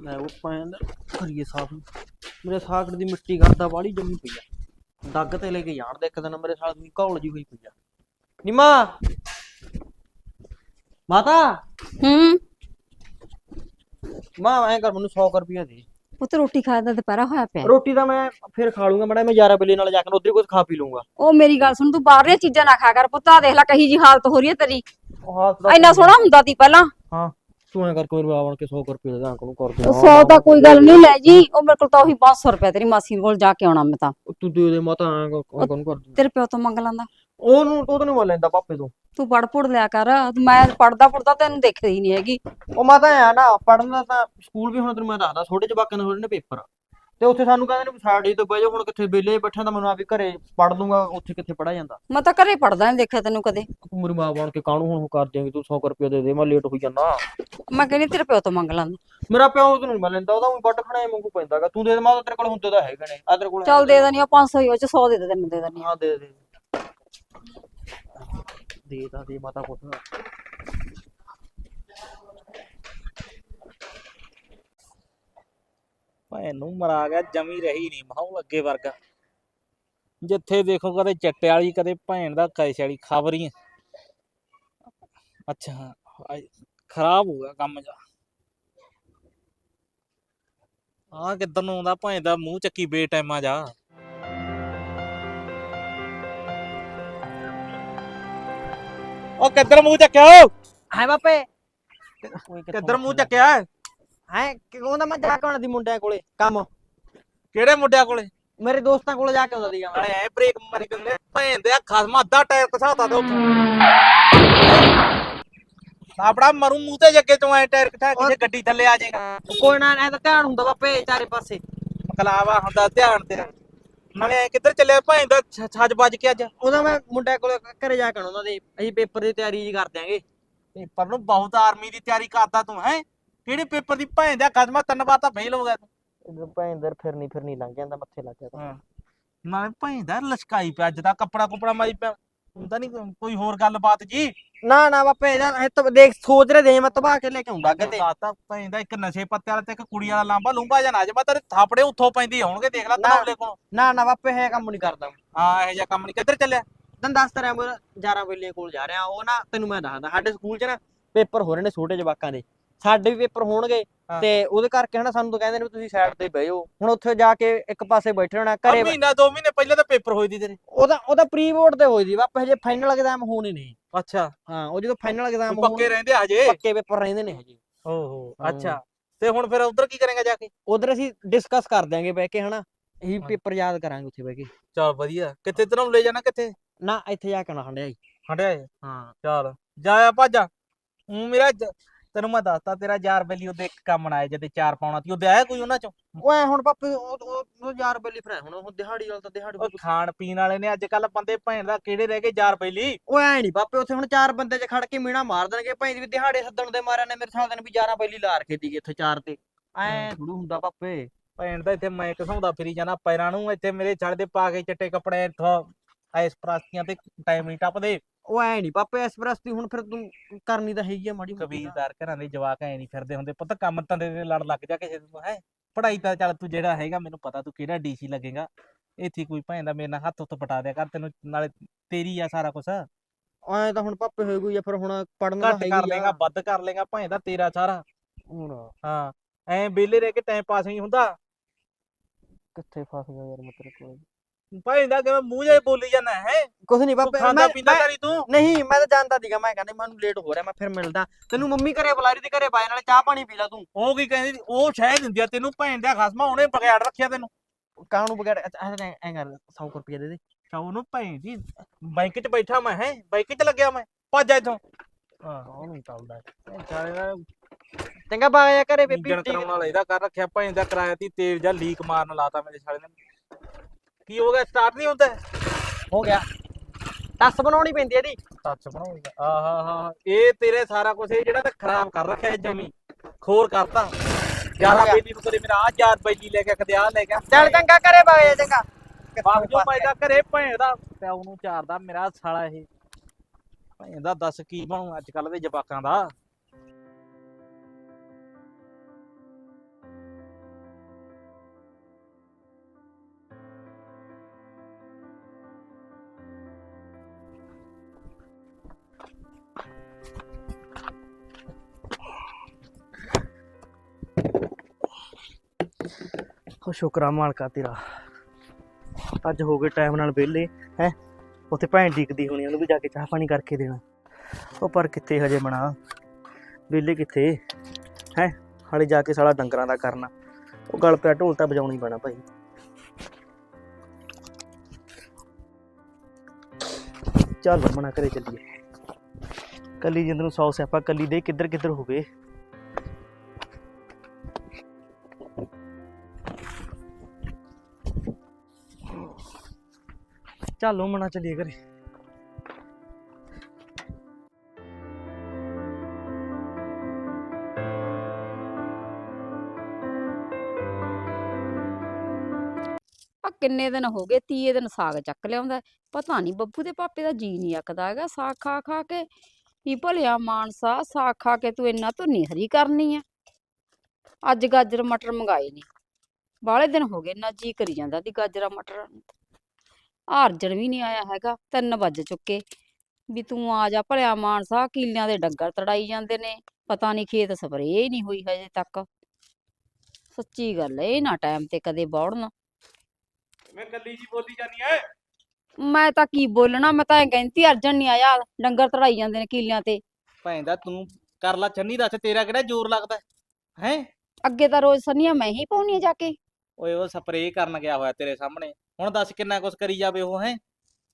ਮੈਂ ਉਹ ਪੈਣ ਕਰੀਏ ਸਾਫ਼ ਮੇਰੇ ਸਾਕੜ ਦੀ ਮਿੱਟੀ ਕਰਦਾ ਬਾੜੀ ਜੰਮੀ ਪਈ ਆ। ਡੱਗ ਤੇ ਲੈ ਕੇ ਜਾਣ ਦੇ ਇੱਕ ਦਿਨ ਮੇਰੇ ਸਾਲ ਦੀ ਘੌਲ ਜੀ ਹੋਈ ਪਈ ਆ। ਨਿਮਾ! ਮਾਤਾ! ਹੂੰ। ਮਾਂ ਐਂ ਕਰ ਮੈਨੂੰ 100 ਰੁਪਇਆ ਦੇ। ਪੁੱਤ ਰੋਟੀ ਖਾਣ ਦਾ ਦੁਪਹਿਰਾ ਹੋਇਆ ਪਿਆ। ਰੋਟੀ ਤਾਂ ਮੈਂ ਫਿਰ ਖਾ ਲੂੰਗਾ ਮੜਾ ਮੈਂ ਯਾਰਾ ਬੇਲੇ ਨਾਲ ਜਾ ਕੇ ਉਧਰ ਕੁਝ ਖਾ ਪੀ ਲੂੰਗਾ। ਉਹ ਮੇਰੀ ਗੱਲ ਸੁਣ ਤੂੰ ਬਾਹਰਲੀਆਂ ਚੀਜ਼ਾਂ ਨਾ ਖਾ ਕਰ। ਪੁੱਤ ਦੇਖ ਲੈ ਕਹੀ ਜੀ ਹਾਲਤ ਹੋ ਰਹੀ ਹੈ ਤੇਰੀ। ਉਹ ਹਾਲਤ ਦਾ ਇੰਨਾ ਸੋਹਣਾ ਹੁੰਦਾ ਸੀ ਪਹਿਲਾਂ। ਹਾਂ। ਤੂੰ ਐਂ ਕਰ ਕੋਈ ਰਵਾ ਬਣ ਕੇ 100 ਰੁਪਏ ਦੇ ਦਾਂ ਕੋਲ ਕਰ ਦੇ 100 ਤਾਂ ਕੋਈ ਗੱਲ ਨਹੀਂ ਲੈ ਜੀ ਉਹ ਮੇਰੇ ਕੋਲ ਤਾਂ ਉਹੀ 500 ਰੁਪਏ ਤੇਰੀ ਮਾਸੀ ਕੋਲ ਜਾ ਕੇ ਆਉਣਾ ਮੈਂ ਤਾਂ। ਤੂੰ ਦੇ ਦੇ ਮਾਤਾ ਐਂ ਕਰ ਕਰ ਕਰ ਦੇ ਤੇਰੇ ਪਿਓ ਤੋਂ ਮੰਗ ਲੈਂਦਾ। ਉਹਨੂੰ ਉਹ ਤਾਂ ਨਹੀਂ ਮੰਨ ਲੈਂਦਾ ਪਾਪੇ ਤੋਂ। ਤੂੰ ਪੜ ਪੜ ਲਿਆ ਕਰ ਮੈਂ ਪੜਦਾ ਪੜਦਾ ਤੈਨੂੰ ਦੇਖਦੀ ਨਹੀਂ ਹੈਗੀ। ਉਹ ਮਾਤਾ ਆ ਨਾ ਪੜਨ ਦਾ ਤਾਂ ਸਕੂਲ ਵੀ ਹੁਣ ਤੈਨੂੰ ਮੈਂ ਦੱਸਦਾ ਛੋਟੇ ਜਵਾਕਾਂ ਦੇ ਥੋੜੇ ਨੇ ਪੇਪਰ। ਤੇ ਉੱਥੇ ਸਾਨੂੰ ਕਹਿੰਦੇ ਨੇ ਸਾਈਡ ਤੋਂ ਬਹਿ ਜਾਓ ਹੁਣ ਕਿੱਥੇ ਵਿਹਲੇ ਬੈਠਾ ਤਾਂ ਮੈਨੂੰ ਆ ਵੀ ਘਰੇ ਪੜ ਲੂੰਗਾ ਉੱਥੇ ਕਿੱਥੇ ਪੜਾ ਜਾਂਦਾ। ਮੈਂ ਤਾਂ ਘਰੇ ਪੜਦਾ ਨਹੀਂ ਦੇਖਿਆ ਤੈਨੂੰ ਕਦੇ। ਤੂੰ ਮੇਰੀ ਮਾਂ ਬਣ ਕੇ ਕਾਹਨੂੰ ਹੁਣ ਕਰ ਦੇਂਗੀ ਤੂੰ 100 ਰੁਪਏ ਦੇ ਦੇ ਮੈਂ ਲੇਟ ਹੋਈ ਜਾਂਦਾ। ਮੈਂ ਕਹਿੰਦੀ ਤੇਰੇ ਪਿਓ ਤੋਂ ਮੰਗ ਲੈਂਦਾ ਮੇਰਾ ਪਿਓ ਤੈਨੂੰ ਨਹੀਂ ਮੰਨ ਲੈਂਦਾ ਉਹਦਾ ਵੀ ਵੱਟ ਖਣਾ ਮੰਗੂ ਪੈਂਦਾਗਾ ਤੂੰ ਦੇ ਦੇ ਮਾਤਾ ਤੇਰੇ ਕੋਲ ਹੁੰਦੇ ਤਾਂ ਹੈਗੇ ਨੇ ਆ ਤੇਰੇ ਕੋਲ ਚੱਲ ਦੇ ਦੇਣੀ ਉਹ 500 ਹੀ ਉਹ ਚ 100 ਦੇ ਦੇ ਤੈਨੂੰ ਦੇ ਦੇਣੀ ਹਾਂ ਦੇ ਦੇ। ਦੇ ਤਾਂ ਦੇ ਮਾਤਾ ਕੁਛ ਭੈਣ ਨੂੰ ਮਰਾ ਗਿਆ ਜਮੀ ਰਹੀ ਨਹੀਂ ਮਾਹੌਲ ਅੱਗੇ ਵਰਗਾ। ਜਿੱਥੇ ਦੇਖੋ ਕਦੇ ਚੱਟੇ ਵਾਲੀ ਕਦੇ ਭੈਣ ਦਾ ਕੈਸੇ ਵਾਲੀ ਖਬਰ ਹੀ। ਅੱਛਾ ਖਰਾਬ ਹੋ ਗਿਆ ਕੰਮ ਜਾ। ਆ ਕਿੱਧਰ ਨੂੰ ਆਉਂਦਾ ਭੈਣ ਦਾ ਮੂੰਹ ਚੱਕੀ ਬੇ ਟਾਈਮਾ ਜਾ। ਉਹ ਕਿੱਧਰ ਮੂੰਹ ਚੱਕਿਆ ਓ? ਹੈ ਬਾਪੇ। ਕਿੱਧਰ ਮੂੰਹ ਚੱਕਿਆ? ਹੈ ਕਹਿੰਦਾ ਮੈਂ ਜਾ ਕੇ ਆਉਣਾ ਦੀ ਮੁੰਡਿਆਂ ਕੋਲੇ ਕੰਮ। ਕਿਹੜੇ ਮੁੰਡਿਆਂ ਕੋਲੇ? ਮੇਰੇ ਦੋਸਤਾਂ ਕੋਲੇ ਜਾ ਕੇ ਆਉਂਦਾ ਸੀਗਾ। ਮੈਂ ਅਰੇ ਐ ਬ੍ਰੇਕ ਮਾਰੀ ਦਿੰਦੇ ਭੈਣ ਦੇ ਖਸਮਾ ਅੱਧਾ ਟਾਇਰ ਘਸਾਤਾ ਦੋ ਆਪੜਾ ਮਰੂ ਮੂੰਹ ਤੇ ਜੱਗੇ ਤੋਂ ਐ ਟਾਇਰ ਘਟਾ ਕਿਸੇ ਗੱਡੀ ਥੱਲੇ ਆ ਜਾਏਗਾ। ਕੋਈ ਨਾ ਐ ਤਾਂ ਧਿਆਨ ਹੁੰਦਾ ਬਾਪੇ ਚਾਰੇ ਪਾਸੇ। ਮਕਲਾਵਾ ਹੁੰਦਾ ਧਿਆਨ ਤੇਰਾ। ਨਾਲੇ ਐ ਕਿੱਧਰ ਚੱਲਿਆ ਭੈਣ ਦਾ ਛੱਜ ਵੱਜ ਕੇ ਅੱਜ? ਉਹਦਾ ਮੈਂ ਮੁੰਡਿਆਂ ਕੋਲੇ ਘਰੇ ਜਾ ਕੇ ਆਉਣਾ ਉਹਨਾਂ ਦੇ। ਅਸੀਂ ਪੇਪਰ ਦੀ ਤਿਆਰੀ ਜੀ ਕਰ ਦਿਆਂਗੇ ਪੇਪਰ ਨੂੰ ਬਹੁਤ ਆਰਮੀ ਦੀ ਤਿਆਰੀ ਕਰਦਾ ਤੂੰ ਹੈ? ਕਿਹੜੇ ਪੇਪਰ ਦੀ ਭੈਣ ਦਾ ਖਸਮਾ ਤਿੰਨ ਵਾਰ ਤਾਂ ਫੇਲ ਹੋ ਗਿਆ ਤੂੰ। ਭੈਂਦਰ ਫਿਰਨੀ ਫਿਰਨੀ ਲੰਘ ਜਾਂਦਾ ਮੱਥੇ ਲੱਗ ਗਿਆ ਹਾਂ। ਨਾਲੇ ਭੈਣ ਦਾ ਲਸ਼ਕਾਈ ਪਿਆ ਅੱਜ ਦਾ ਕੱਪੜਾ ਕੁਪੜਾ ਮਾਰੀ ਪਿਆ। ਹੁੰਦਾ ਨਹੀਂ ਕੋਈ ਹੋਰ ਗੱਲਬਾਤ ਜੀ? ਨਾ ਨਾ ਬਾਪੇ ਇਹਦਾ ਇਹ ਤਾਂ ਦੇਖ ਸੋਚ ਰਹੇ ਦੇ ਮੈਂ ਤਬਾਹ ਕੇ ਲੈ ਕੇ ਆਉਂਦਾ ਅੱਗੇ ਤੇ ਤਾਂ ਭੈਣ ਦਾ ਇੱਕ ਨਸ਼ੇ ਪੱਤੇ ਵਾਲਾ ਤੇ ਇੱਕ ਕੁੜੀ ਵਾਲਾ ਲਾਂਬਾ ਲੂੰਬਾ ਜਾਂ ਨਾ ਜੇ ਮੈਂ ਤੇਰੇ ਥਾਪੜੇ ਉੱਥੋਂ ਪੈਂਦੀ ਹੋਣਗੇ ਦੇਖ ਲੈ। ਤਨਾਵਲੇ ਕੋਲ। ਨਾ ਨਾ ਬਾਪੇ ਇਹ ਕੰਮ ਨਹੀਂ ਕਰਦਾ। ਹਾਂ ਇਹ ਜਿਹਾ ਕੰਮ ਨਹੀਂ ਕਿੱਧਰ ਚੱਲਿਆ। ਤੈਨੂੰ ਦੱਸ ਤਾ ਰਿਹਾ ਮੈਂ ਜਾਰਾ ਵੇਲੇ ਕੋਲ ਜਾ ਰਿਹਾ ਉਹ ਨਾ ਤੈਨੂੰ ਮੈਂ ਦੱਸਦਾ ਸਾਡੇ ਸਕੂਲ 'ਚ ਨਾ ਪੇਪਰ ਹੋ ਰਹੇ ਨੇ ਛੋਟੇ ਜਵਾਕਾਂ ਦੇ। ਸਾਡੇ ਵੀ ਪੇਪਰ ਹੋਣਗੇ। ਤੇ ਉਹਦੇ ਕਰਕੇ ਹਨਾ ਸਾਨੂੰ ਤਾਂ ਕਹਿੰਦੇ ਨੇ ਵੀ ਤੁਸੀਂ ਸਾਈਡ ਤੇ ਬਹਿ ਜਾਓ ਹੁਣ ਉੱਥੇ ਜਾ ਕੇ ਇੱਕ ਪਾਸੇ ਬੈਠੇ ਹੋਣਾ ਆਹ ਘਰੇ ਮਹੀਨਾ ਦੋ ਮਹੀਨੇ ਪਹਿਲਾਂ ਤਾਂ ਪੇਪਰ ਹੋਈ ਦੀ ਤੇਰੇ। ਉਹਦਾ ਉਹਦਾ ਪ੍ਰੀ ਬੋਰਡ ਤੇ ਹੋਈ ਦੀ ਬਾਪੇ ਹਜੇ ਫਾਈਨਲ ਐਗਜ਼ਾਮ ਹੋਣੇ ਨੇ। ਅੱਛਾ। ਹਾਂ ਉਹ ਜਦੋਂ ਫਾਈਨਲ ਐਗਜ਼ਾਮ ਪੱਕੇ ਰਹਿੰਦੇ ਹਜੇ? ਪੱਕੇ ਪੇਪਰ ਰਹਿੰਦੇ ਨੇ ਹਜੇ। ਓਹੋ। ਅੱਛਾ। ਤੇ ਹੁਣ ਫਿਰ ਉਧਰ ਕੀ ਕਰੇਗਾ ਜਾ ਕੇ? ਉਧਰ ਅਸੀਂ ਡਿਸਕਸ ਕਰ ਦਿਆਂਗੇ ਬਹਿ ਕੇ ਹਨਾ। ਅਸੀਂ ਹਾਂ। ਪੇਪਰ ਯਾਦ ਕਰਾਂਗੇ ਉੱਥੇ ਬਹਿ ਕੇ। ਚਲ ਵਧੀਆ। ਕਿੱਥੇ ਤੈਨੂੰ ਲੈ ਜਾਣਾ ਕਿੱਥੇ? ਨਾ ਇੱਥੇ ਜਾ ਕੇ ਨਾ ਹੰਡਿਆਈ। ਹਟਿਆ ਹਾਂ। ਚਲ। ਜਾਇਆ ਭਾਜਾ। ਮੇਰਾ ਤੈਨੂੰ ਮੈਂ ਦੱਸਤਾ ਤੇਰਾ ਯਾਰ ਬੇਲੀ ਉਹਦੇ ਇੱਕ ਕੰਮ ਆਇਆ ਜਦੇ ਚਾਰ ਪਾਉਣਾ ਤੀ ਉਹਦੇ ਆਇਆ ਕੋਈ ਉਹਨਾਂ ਚੋਂ? ਓਏ ਹੁਣ ਪਾਪੇ ਉਹ ਉਹ- ਉਹ ਯਾਰ ਬੇਲੀ ਫਿਰ ਹੁਣ ਉਹ ਦਿਹਾੜੀ ਵਾਲਾ ਤਾਂ ਦਿਹਾੜੀ ਉਹ ਖਾਣ ਪੀਣ ਵਾਲੇ ਨੇ ਅੱਜ ਕੱਲ ਬੰਦੇ ਭੈਣ ਦਾ ਕਿਹੜੇ ਰਹਿ ਗਏ ਯਾਰ ਬੇਲੀ? ਓਏ ਐ ਨਹੀਂ ਪਾਪੇ ਉੱਥੇ ਹੁਣ ਚਾਰ ਬੰਦੇ 'ਚ ਖੜ ਕੇ ਮੀਣਾ ਮਾਰ ਦੇਣਗੇ ਭਾਈ ਵੀ ਦਿਹਾੜੇ ਸੱਦਣ ਦੇ ਮਾਰਿਆਂ ਨੇ ਮੇਰੇ ਸਾਹ ਦਿਨ ਵੀ 11 ਬੈਲੀ ਲਾ ਰਖੇ ਦੀਗੇ ਇੱਥੇ ਚਾਰ ਤੇ। ਐ ਥੋੜੂ ਹੁੰਦਾ ਪਾਪੇ ਭੈਣ ਦਾ ਇੱਥੇ ਮੈਂ ਘਸਾਉਂਦਾ ਫਿਰੀ ਜਾਣਾ ਪੈਰਾਂ ਨੂੰ ਇੱਥੇ ਮੇਰੇ ਛੜ ਦੇ ਪਾ ਕੇ ਚਿੱਟੇ ਕੱਪੜੇ ਇੱਥੋਂ ਐਸ ਪ੍ਰਾਸਤੀਆਂ ਤੇ ਟਾਈਮ ਨਹੀਂ ਟੱਪਦੇ। ਉਹ ਐ ਨਹੀਂ ਪਾਪੇ ਇਸ ਪ੍ਰਸਤੀ ਹੁਣ ਫਿਰ ਤੂੰ ਕਰਨੀ ਤਾਂ ਹੈਗੀ ਆ ਮਾੜੀ ਮੋਟੀ। ਤਾਂ। ਕਬੀਲਦਾਰ ਘਰਾਂ ਦੇ ਜਵਾਕ ਐ ਨਹੀਂ ਫਿਰਦੇ ਹੁੰਦੇ। ਪੁੱਤ ਕੰਮ ਧੰਦੇ ਦੇ ਲੜ ਲੱਗ ਜਾ ਕਿਸੇ ਨੂੰ ਹੈ। ਪੜਾਈ ਤਾਂ ਚੱਲ ਤੂੰ ਜਿਹੜਾ ਹੈਗਾ ਮੈਨੂੰ ਪਤਾ ਤੂੰ ਕਿਹੜਾ ਡੀਸੀ ਲੱਗੇਗਾ। ਇੱਥੇ ਕੋਈ ਭੈਣ ਦਾ ਮੇਰੇ ਨਾਲ ਹੱਥ ਉੱਤ ਪਟਾ ਦਿਆ ਕਰ ਤੈਨੂੰ ਨਾਲੇ ਤੇਰੀ ਆ ਸਾਰਾ ਕੁਝ ਐ ਤਾਂ ਹੁਣ ਪਾਪੇ ਹੋਏ ਕੋਈ ਆ ਫਿਰ ਹੁਣ ਪੜਨ ਦਾ ਘੱਟ ਹੈਗੀ ਕਰ ਲੇਗਾ ਵੱਧ ਕਰ ਲੇਗਾ ਭੈਣ ਦਾ ਤੇਰਾ ਸਾਰਾ। ਹੁਣ ਹਾਂ ਐ ਵਿਹਲੇ ਰਹਿ ਕੇ ਟਾਈਮ ਪਾਸ ਨਹੀਂ ਹੁੰਦਾ। ਕਿੱਥੇ ਫਸ ਗਿਆ ਯਾਰ ਮੈਂ ਤੇਰੇ ਕੋਲ। ਭੈਣ ਦਾ ਕਿਵੇਂ ਮੂੰਹ ਜਿਹਾ ਬੋਲੀ ਜਾਂਦਾ ਹੈ? ਕੁਛ ਨਹੀਂ ਤੂੰ ਪਾਪੇ ਖਾਂਦਾ ਮੈਂ ਪੀਂਦਾ ਮੈਂ- ਕਰੀ ਤੂੰ? ਨਹੀਂ ਮੈਂ ਤਾਂ ਜਾਣਦਾ ਸੀਗਾ ਮੈਂ ਕਹਿੰਦਾ ਮੈਨੂੰ ਲੇਟ ਹੋ ਰਿਹਾ ਮੈਂ ਫਿਰ ਮਿਲਦਾ। ਤੈਨੂੰ ਮੰਮੀ ਘਰੇ ਬੁਲਾ ਰਹੀ ਤੇ ਘਰੇ ਬਾਏ ਨਾਲੇ ਚਾਹ ਪਾਣੀ ਪੀ ਲੈ ਤੂੰ। ਉਹ ਕੀ ਕਹਿੰਦੀ ਸੀ? ਉਹ ਸ਼ਹਿ ਦਿੰਦੀ ਆ ਤੈਨੂੰ ਭੈਣ ਦਾ ਖਸਮਾ ਉਹਨੇ ਬਗਿਆੜ ਰੱਖਿਆ ਤੈਨੂੰ। ਕਾਹਨੂੰ ਬਗੈਰ ਐ ਐ ਕਰ 100 ਰੁਪਏ ਦੇ ਦੇ। ਤਾਂ ਉਹਨੂੰ ਭੈਣ ਦੀ ਬੈਂਕ 'ਚ ਬੈਠਾ ਮੈਂ ਹੈ? ਬੈਂਕ 'ਚ ਲੱਗਿਆ ਮੈਂ ਭੱਜ ਜਾ ਇੱਥੋਂ। ਹਾਂ ਕਾਹਨੂੰ ਚੱਲਦਾ। ਚਾਲੇ ਦਾ ਚੰਗਾ ਬਾਇਆ ਘਰੇ ਬੇਬੀ ਇੰਜਣ ਕਰਾਉਣ ਵਾਲਾ ਇਹਦਾ ਕਰ ਰੱਖਿਆ ਭੈਣ ਦਾ ਕਿਰਾਇਆ ਤੀ ਤੇਲ ਜਾਂ ਲੀਕ ਮਾਰਨ ਲਾਤਾ ਮੇਰੇ ਸਾਲੇ ਨੇ। ਕੀ ਹੋ ਗਿਆ? ਸਟਾਰਟ ਨਹੀਂ ਹੁੰਦਾ? ਹੋ ਗਿਆ। ਟੱਸ ਬਣਾਉਣੀ ਪੈਂਦੀ ਇਹਦੀ। ਟੱਚ ਬਣਾਉਣੀ ਆਹਾ ਹਾ ਇਹ ਤੇਰੇ ਸਾਰਾ ਕੁਝ ਇਹ ਜਿਹੜਾ ਤਾਂ ਖਰਾਬ ਕਰ ਰੱਖਿਆ ਇਹ ਜਮੀ। ਖੋਰ ਕਰਤਾ। ਯਾਰਾ। ਬੇਲੀ ਨੂੰ ਕਦੇ ਮੇਰਾ ਆ ਯਾਰ ਬੈਲੀ ਲੈ ਕੇ ਕਦੇ ਆ ਲੈ ਗਿਆ ਚੱਲ ਚੰਗਾ ਘਰੇ ਬਾਇਆ ਚੰਗਾ। ਬਾਗ ਜੋ ਪੈਦਾ ਘਰੇ ਭੈਣ ਦਾ ਪਿਓ ਨੂੰ ਚਾਰਦਾ ਮੇਰਾ ਸਾਲਾ ਇਹ। ਭੈਣ ਦਾ ਦੱਸ ਕੀ ਬਣੂ ਅੱਜ ਕੱਲ ਦੇ ਜਵਾਕਾਂ ਦਾ। ਉਹ ਸ਼ੁਕਰਾ ਮਾਲਕਾ ਤੇਰਾ। ਅੱਜ ਹੋ ਗਏ ਟਾਈਮ ਨਾਲ ਵਿਹਲੇ, ਹੈ? ਉੱਥੇ ਭੈਣ ਡੀਕਦੀ ਹੋਣੀ, ਉਹਨੂੰ ਵੀ ਜਾ ਕੇ ਚਾਹ ਪਾਣੀ ਕਰਕੇ ਦੇਣਾ। ਉਹ ਪਰ ਕਿੱਥੇ ਹਜੇ ਬਣਾ? ਵਿਹਲੇ ਕਿੱਥੇ? ਹੈ? ਹਾਲੇ ਜਾ ਕੇ ਸਾਲਾ ਡੰਗਰਾਂ ਦਾ ਕਰਨਾ। ਉਹ ਗਲ ਪਿਆ, ਢੋਲ ਤਾਂ ਵਜਾਉਣੀ ਪੈਣਾ ਭਾਈ। ਚੱਲ ਮਨਾ ਕਰੇ ਚੱਲੀਏ। ਕੱਲੀ ਜਿੰਦ ਨੂੰ ਸੌ ਸਿਆਪਾ, ਕੱਲੀ ਦੇ ਕਿੱਧਰ ਕਿੱਧਰ ਹੋ ਗਏ? ਚੱਲੋ ਮਨਾ ਚੱਲੀਏ ਘਰੇ। ਆ ਕਿੰਨੇ ਦਿਨ ਹੋ ਗਏ ਤੀਏ ਦਿਨ ਸਾਗ ਚੱਕ ਲਿਆਉਂਦਾ ਪਤਾ ਨਹੀਂ ਬੱਬੂ ਦੇ ਪਾਪੇ ਦਾ ਜੀ ਨਹੀਂ ਅੱਕਦਾ ਹੈਗਾ, ਸਾਗ ਖਾ ਖਾ ਕੇ। ਕੀ ਭਲਿਆ ਮਾਨਸਾ, ਸਾਗ ਖਾ ਕੇ ਤੂੰ ਇੰਨਾ ਧੁੰਨੀ ਹਰੀ ਕਰਨੀ ਆ। ਅੱਜ ਗਾਜਰ ਮਟਰ ਮੰਗਾਏ ਨੇ। ਬਾਹਲੇ ਦਿਨ ਹੋ ਗਏ ਨਾ ਜੀ ਕਰੀ ਜਾਂਦਾ ਦੀ ਗਾਜਰਾ ਮਟਰ ਆਹ ਅਰਜਨ ਵੀ ਨਹੀਂ ਆਇਆ ਹੈਗਾ ਤਿੰਨ ਵੱਜ ਚੁੱਕੇ। ਵੀ ਤੂੰ ਆ ਜਾ ਭਲਿਆ ਮਾਨਸਾ ਕੀਲਿਆਂ ਦੇ ਡੰਗਰ ਤੜਾਈ ਜਾਂਦੇ ਨੇ ਪਤਾ ਨਹੀਂ ਖੇਤ ਸਪਰੇਅ ਹੀ ਨਹੀਂ ਹੋਈ ਹਜੇ ਤੱਕ। ਸੱਚੀ ਗੱਲ ਇਹ ਨਾ ਟਾਈਮ ਤੇ ਕਦੇ ਬੌੜਨ। ਮੈਂ ਕੱਲੀ ਜੀ ਬੋਲੀ ਜਾਨੀ ਐ। ਮੈਂ ਤਾਂ ਕੀ ਬੋਲਣਾ ਮੈਂ ਤਾਂ ਐ ਕਹਿੰਦੀ ਅਰਜਨ ਨਹੀਂ ਆਇਆ ਡੰਗਰ ਤੜਾਈ ਜਾਂਦੇ ਨੇ ਕੀਲਿਆਂ ਤੇ। ਭੈਂਦਾ ਤੂੰ ਕਰ ਲਾ ਚੰਨੀ ਦੱਸ ਤੇਰਾ ਕਿਹੜਾ ਜ਼ੋਰ ਲੱਗਦਾ ਹੈ? ਅੱਗੇ ਤਾਂ ਰੋਜ਼ ਸੰਨੀਆਂ ਮੈਂ ਹੀ ਪਾਉਣੀ ਜਾ ਕੇ। ਓਏ ਉਹ ਸਪਰੇਅ ਕਰਨ ਗਿਆ ਹੋਇਆ ਤੇਰੇ ਸਾਹਮਣੇ। ਹੁਣ ਦੱਸ ਕਿੰਨਾ ਕੁਛ ਕਰੀ ਜਾਵੇ ਉਹ ਹੈ?